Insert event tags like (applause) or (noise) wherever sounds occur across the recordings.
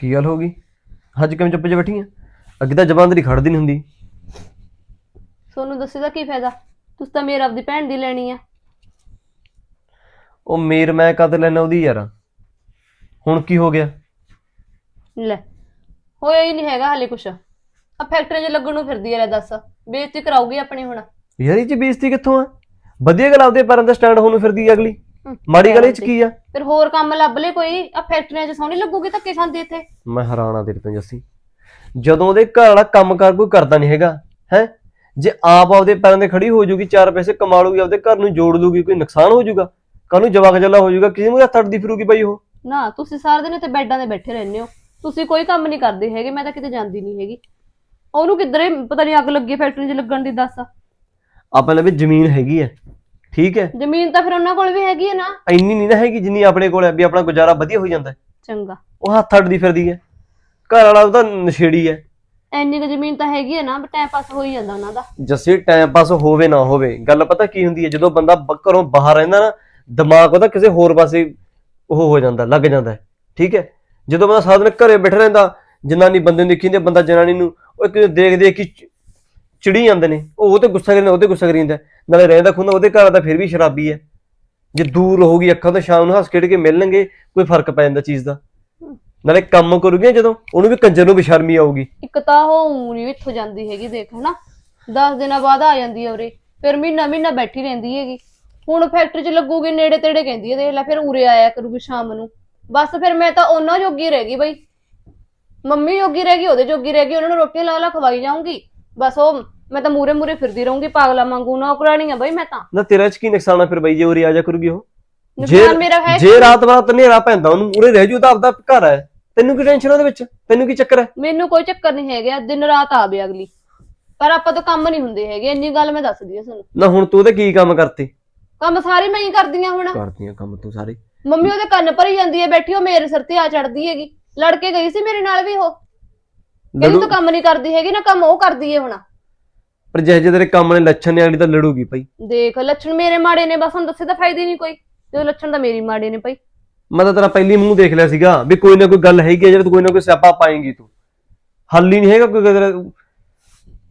ਕੀ ਗੱਲ ਹੋ ਗਈ? ਅੱਜ ਕਿਵੇਂ ਚੁੱਪ ਜੇ ਬੈਠੀ ਆ? ਅੱਗੇ ਤਾਂ ਜ਼ਬਾਨ ਤੇਰੀ ਖੜਦੀ ਨਹੀਂ ਹੁੰਦੀ। ਸੋਨੂੰ ਦੱਸੇ ਦਾ ਕੀ ਫਾਇਦਾ? ਤੁਸੀਂ ਤਾਂ ਮੇਰ ਆਪਦੀ ਭੈਣ ਦੀ ਲੈਣੀ ਆ। ਉਹ ਮੇਰ ਮੈਂ ਕਦ ਲੈਣਾ ਉਹਦੀ ਯਾਰ? ਹੁਣ ਕੀ ਹੋ ਗਿਆ? ਲੈ ਹੋਇਆ ਹੀ ਨਹੀਂ ਹੈਗਾ ਹਾਲੇ ਕੁਛ। ਆ ਫੈਕਟਰੀ 'ਚ ਲੱਗਣ ਨੂੰ ਫਿਰਦੀ ਆ ਲੈ ਦੱਸ। ਬੇਇੱਜ਼ਤੀ ਕਰਾਉਗੀ ਆਪਣੀ ਹੁਣ। ਯਾਰ ਇਹ ਚ ਬੇਇੱਜ਼ਤੀ ਕਿੱਥੋਂ ਆ? ਵਧੀਆ ਗੱਲ ਆਪਦੇ ਪੈਰਾਂ ਤੇ ਸਟੈਂਡ ਹੋਣ ਨੂੰ ਫਿਰਦੀ ਆ ਅਗਲੀ। ਹਮ, ਮਾੜੀ ਗੱਲ ਇਹ ਚ ਕੀ ਆ? ਫਿਰ ਹੋਰ ਕੰਮ ਲੱਭ ਲੈ ਕੋਈ? ਆ ਫੈਕਟਰੀਆਂ 'ਚ ਸੋਹਣੀ ਲੱਗੂਗੀ ਧੱਕੇ ਖਾਂਦੀ ਇੱਥੇ? ਮੈਂ ਹੈਰਾਨ ਆ ਤੇਰੇ ਤੋਂ ਜੱਸੀ। ਜਦੋਂ ਉਹਦੇ ਘਰ ਵਾਲਾ ਕੰਮ ਕਰ ਕੋਈ ਕਰਦਾ ਨਹੀਂ ਹੈਗਾ ਹੈ? ਜੇ ਆਪ ਆਪਦੇ ਪੈਰਾਂ ਤੇ ਖੜੀ ਹੋ ਜੂਗੀ ਚਾਰ ਪੈਸੇ ਕਮਾ ਲੂਗੀ ਆਪਦੇ ਘਰ ਨੂੰ ਜੋੜ ਲੂਗੀ ਕੋਈ ਨੁਕਸਾਨ ਹੋ ਜਾਊਗਾ ਕੱਲ ਨੂੰ ਜਵਾਕ ਜੱਲਾ ਹੋ ਜਾਊਗਾ ਕਿਸੇ ਨੂੰ ਹੱਥ ਅੜਦੀ ਫਿਰੂਗੀ ਬਾਈ ਉਹ। ਨਾ ਤੁਸੀਂ ਸਾਰਾ ਦਿਨ ਇੱਥੇ ਬੈੱਡਾਂ ਤੇ ਬੈਠੇ ਰਹਿੰਦੇ ਹੋ। ਤੁਸੀਂ ਕੋਈ ਕੰਮ ਨਹੀਂ ਕਰਦੇ ਹੈਗੇ ਮੈਂ ਤਾਂ ਕਿਤੇ ਜਾਂਦੀ ਨਹੀਂ ਹੈਗੀ। ਉਹਨੂੰ ਕਿੱਧਰੇ ਪਤਾ ਨਹੀਂ ਅੱਗ ਲੱਗੀ ਫੈਕਟਰੀ 'ਚ ਲੱਗਣ ਦੀ ਦੱਸ। ਆਪਾਂ ਲਵੇ ਜ਼ਮੀਨ ਹੈਗੀ ਹੈ। ਠੀਕ ਹੈ। ਜ਼ਮੀਨ ਤਾਂ ਫਿਰ ਉਹਨਾਂ ਕੋਲ ਵੀ ਹੈਗੀ ਹੈ ਨਾ। ਇੰਨੀ ਨਹੀਂ ਨਾ ਹੈਗੀ ਜਿੰਨੀ ਆਪਣੇ ਕੋਲ ਹੈ ਵੀ ਆਪਣਾ ਗੁਜ਼ਾਰਾ ਵਧੀਆ ਹੋ ਜਾਂਦਾ ਹੈ। ਚੰਗਾ। ਉਹ ਹੱਥ ਅੜਦੀ ਫਿਰਦੀ ਹੈ। ਘਰ ਵਾਲਾ ਉਹਦਾ ਨਸ਼ੇੜੀ ਹੈ। ਐਨੀ ਕੁ ਜ਼ਮੀਨ ਤਾਂ ਹੈਗੀ ਹੈ ਨਾ ਟਾਈਮ ਪਾਸ ਹੋ ਹੀ ਜਾਂਦਾ ਉਹਨਾਂ ਦਾ। ਜੱਸੇ ਟਾਈਮ ਪਾਸ ਹੋਵੇ ਨਾ ਹੋਵੇ ਗੱਲ ਪਤਾ ਕੀ ਹੁੰਦੀ ਹੈ ਜਦੋਂ ਬੰਦਾ ਬ- ਘਰੋਂ ਬਾਹਰ ਰਹਿੰਦਾ ਨਾ ਦਿਮਾਗ ਉਹਦਾ ਕਿਸੇ ਹੋਰ ਪਾਸੇ ਉਹ ਹੋ ਜਾਂਦਾ ਲੱਗ ਜਾਂਦਾ ਹੈ। ਠੀਕ ਹੈ। ਜਦੋਂ ਬੰਦਾ ਸਾਰਾ ਦਿਨ ਘਰੇ ਬੈਠਾ ਰਹਿੰਦਾ ਜਨਾਨੀ ਬੰਦੇ ਨੂੰ ਦੇਖੀ ਜਾਂਦੀ ਹੈ, ਬੰਦਾ ਜਨਾਨੀ ਨੂੰ ਉਹ ਇੱਕ ਦੇਖ ਦੇਖ ਕੇ ਚਿੜੀ ਜਾਂਦੇ ਨੇ। ਉਹ ਉਹ ਤੇ ਗੁੱਸਾ ਕਰੀ ਜਾਂਦਾ ਉਹ ਤੇ ਗੁੱਸਾ ਕਰੀ ਜਾਂਦਾ ਨਾਲੇ ਰਹਿੰਦਾ ਖੁੰਦਾ ਉਹਦੇ ਘਰ ਦਾ ਫਿਰ ਵੀ ਸ਼ਰਾਬੀ ਹੈ। ਜੇ ਦੂਰ ਰਹੂਗੀ ਅੱਖਾਂ ਤੋਂ ਸ਼ਾਮ ਨੂੰ ਹੱਸ ਖੇਡ ਕੇ ਮਿਲਣਗੇ, ਕੋਈ ਫ਼ਰਕ ਪੈ ਜਾਂਦਾ ਚੀਜ਼ ਦਾ। ਨਾਲੇ ਕੰਮ ਕਰੂਗੀ ਜਦੋਂ, ਉਹਨੂੰ ਵੀ ਕੰਜਰ ਨੂੰ ਬੇਸ਼ਰਮੀ ਆਊਗੀ। ਇੱਕ ਤਾਂ ਉਹ ਊਂ ਨੀ ਇੱਥੋਂ ਜਾਂਦੀ ਹੈਗੀ ਦੇਖ, ਹਨਾ? 10 ਦਿਨਾਂ ਬਾਅਦ ਆ ਜਾਂਦੀ ਹੈ ਉਰੇ, ਫਿਰ ਮਹੀਨਾ ਮਹੀਨਾ ਬੈਠੀ ਰਹਿੰਦੀ ਹੈਗੀ। ਹੁਣ ਫੈਕਟਰੀ 'ਚ ਲੱਗੂਗੀ, ਨੇੜੇ ਤੇੜੇ ਕਹਿੰਦੀ ਹੈ ਦੇਖ ਲੈ ਫਿਰ ਉਰੇ ਆਇਆ ਕਰੂਗੀ ਸ਼ਾਮ ਨੂੰ। ਬਸ ਫਿਰ ਮੈਂ ਤਾਂ ਉਹਨਾਂ ਜੋਗੀ ਰਹਿ ਗਈ ਬਈ। ਮੰਮੀ ਜੋਗੀ ਰਹਿ ਗਈ, ਉਹਦੇ ਜੋਗੀ ਰਹਿ ਗਈ, ਉਹਨਾਂ ਨੂੰ ਰੋਟੀਆਂ ਲਾ ਲਾ ਖਵਾਈ ਜਾਊਂਗੀ। ਬਸ ਉਹ ਮੈਂ ਤਾਂ ਮੂਰੇ ਮੂਰੇ ਫਿਰਦੀ ਰਹੂੰਗੀ ਪਾਗਲਾ ਵਾਂਗੂ ਨੌਕਰਾਣੀ ਆ ਬਈ ਮੈਂ ਤਾਂ। ਨਾ ਤੇਰਾ ਚ ਕੀ ਨੁਕਸਾਨ ਆ ਫਿਰ ਬਈ ਜੇ ਉਰੇ ਆ ਜਾ ਕਰੂਗੀ ਉਹ? ਨੁਕਸਾਨ ਮੇਰਾ ਹੈ ਜੇ ਰਾਤ ਰਾਤ ਹਨੇਰਾ ਪੈਂਦਾ ਉਹਨੂੰ ਉਰੇ ਰਹਿ ਜੂ ਤਾਂ ਆਪਦਾ ਘਰ ਹੈ। ਤੈਨੂੰ ਕੀ ਟੈਨਸ਼ਨ ਉਹਦੇ ਵਿੱਚ? ਤੈਨੂੰ ਕੀ ਚੱਕਰ ਹੈ? ਮੈਨੂੰ ਕੋਈ ਚੱਕਰ ਨਹੀਂ ਹੈਗਾ ਦਿਨ ਰਾਤ ਆਵੇ ਅਗਲੀ। ਪਰ ਆਪਾਂ ਤਾਂ ਕੰਮ ਨਹੀਂ ਹੁੰਦੇ ਹੈਗੇ ਇੰਨੀ ਗੱਲ ਮੈਂ ਦੱਸਦੀ ਆ ਤੁਹਾਨੂੰ। ਨਾ ਹੁਣ ਤੂੰ ਉਹਦੇ ਕੀ ਕੰਮ ਕਰਤੇ? ਕੰਮ ਸਾਰੇ ਮੈਂ ਹੀ ਕਰਦੀ ਆ ਹੁਣ। ਕਰਦੀਆਂ ਕੰਮ ਤੂੰ ਸਾਰੇ। ਮੰਮੀ ਉਹਦੇ ਕੰਨ ਭਰੀ ਜਾਂਦੀ ਹੈ ਬੈਠੀ ਉਹ ਮੇਰੇ ਸਿਰ ਤੇ ਆ ਚੜਦੀ ਹੈਗੀ। ਲੜ ਕੇ ਗਈ ਸੀ ਮੇਰੇ ਨਾਲ ਵੀ ਉਹ। ਕਹਿੰਦੀ ਲੜੂ ਤੂੰ ਕੰਮ ਨਹੀਂ ਕਰਦੀ ਹੈਗੀ ਨਾ ਕੰਮ ਉਹ ਕਰਦੀ ਹੈ ਹੁਣ। ਪਰ ਜਿਹੇ ਜਿਹੇ ਤੇਰੇ ਕੰਮ ਨੇ ਲੱਛਣ ਨੇ ਆਣੀ ਤਾਂ ਲੜੂਗੀ ਪਈ ਦੇਖ ਲੱਛਣ ਮੇਰੇ ਮਾੜੇ ਨੇ ਬਸ ਹੁਣ ਦੱਸੇ ਤਾਂ ਫਾਇਦਾ ਹੀ ਨਹੀਂ ਕੋਈ। ਜਦੋਂ ਲੱਛਣ ਤਾਂ ਮੇਰੀ ਮਾੜੇ ਨੇ ਭਾਈ। ਮੈਂ ਤਾਂ ਤੇਰਾ ਪਹਿਲੀ ਮੂੰਹ ਦੇਖ ਲਿਆ ਸੀਗਾ ਵੀ ਕੋਈ ਨਾ ਕੋਈ ਗੱਲ ਹੈਗੀ ਜਿਹੜਾ ਤੂੰ ਕੋਈ ਨਾ ਕੋਈ ਸਿਆਪਾ ਪਾਏਂਗੀ ਤੂੰ। ਹੱਲ ਹੀ ਨਹੀਂ ਹੈਗਾ ਕੋਈ ਤੇਰਾ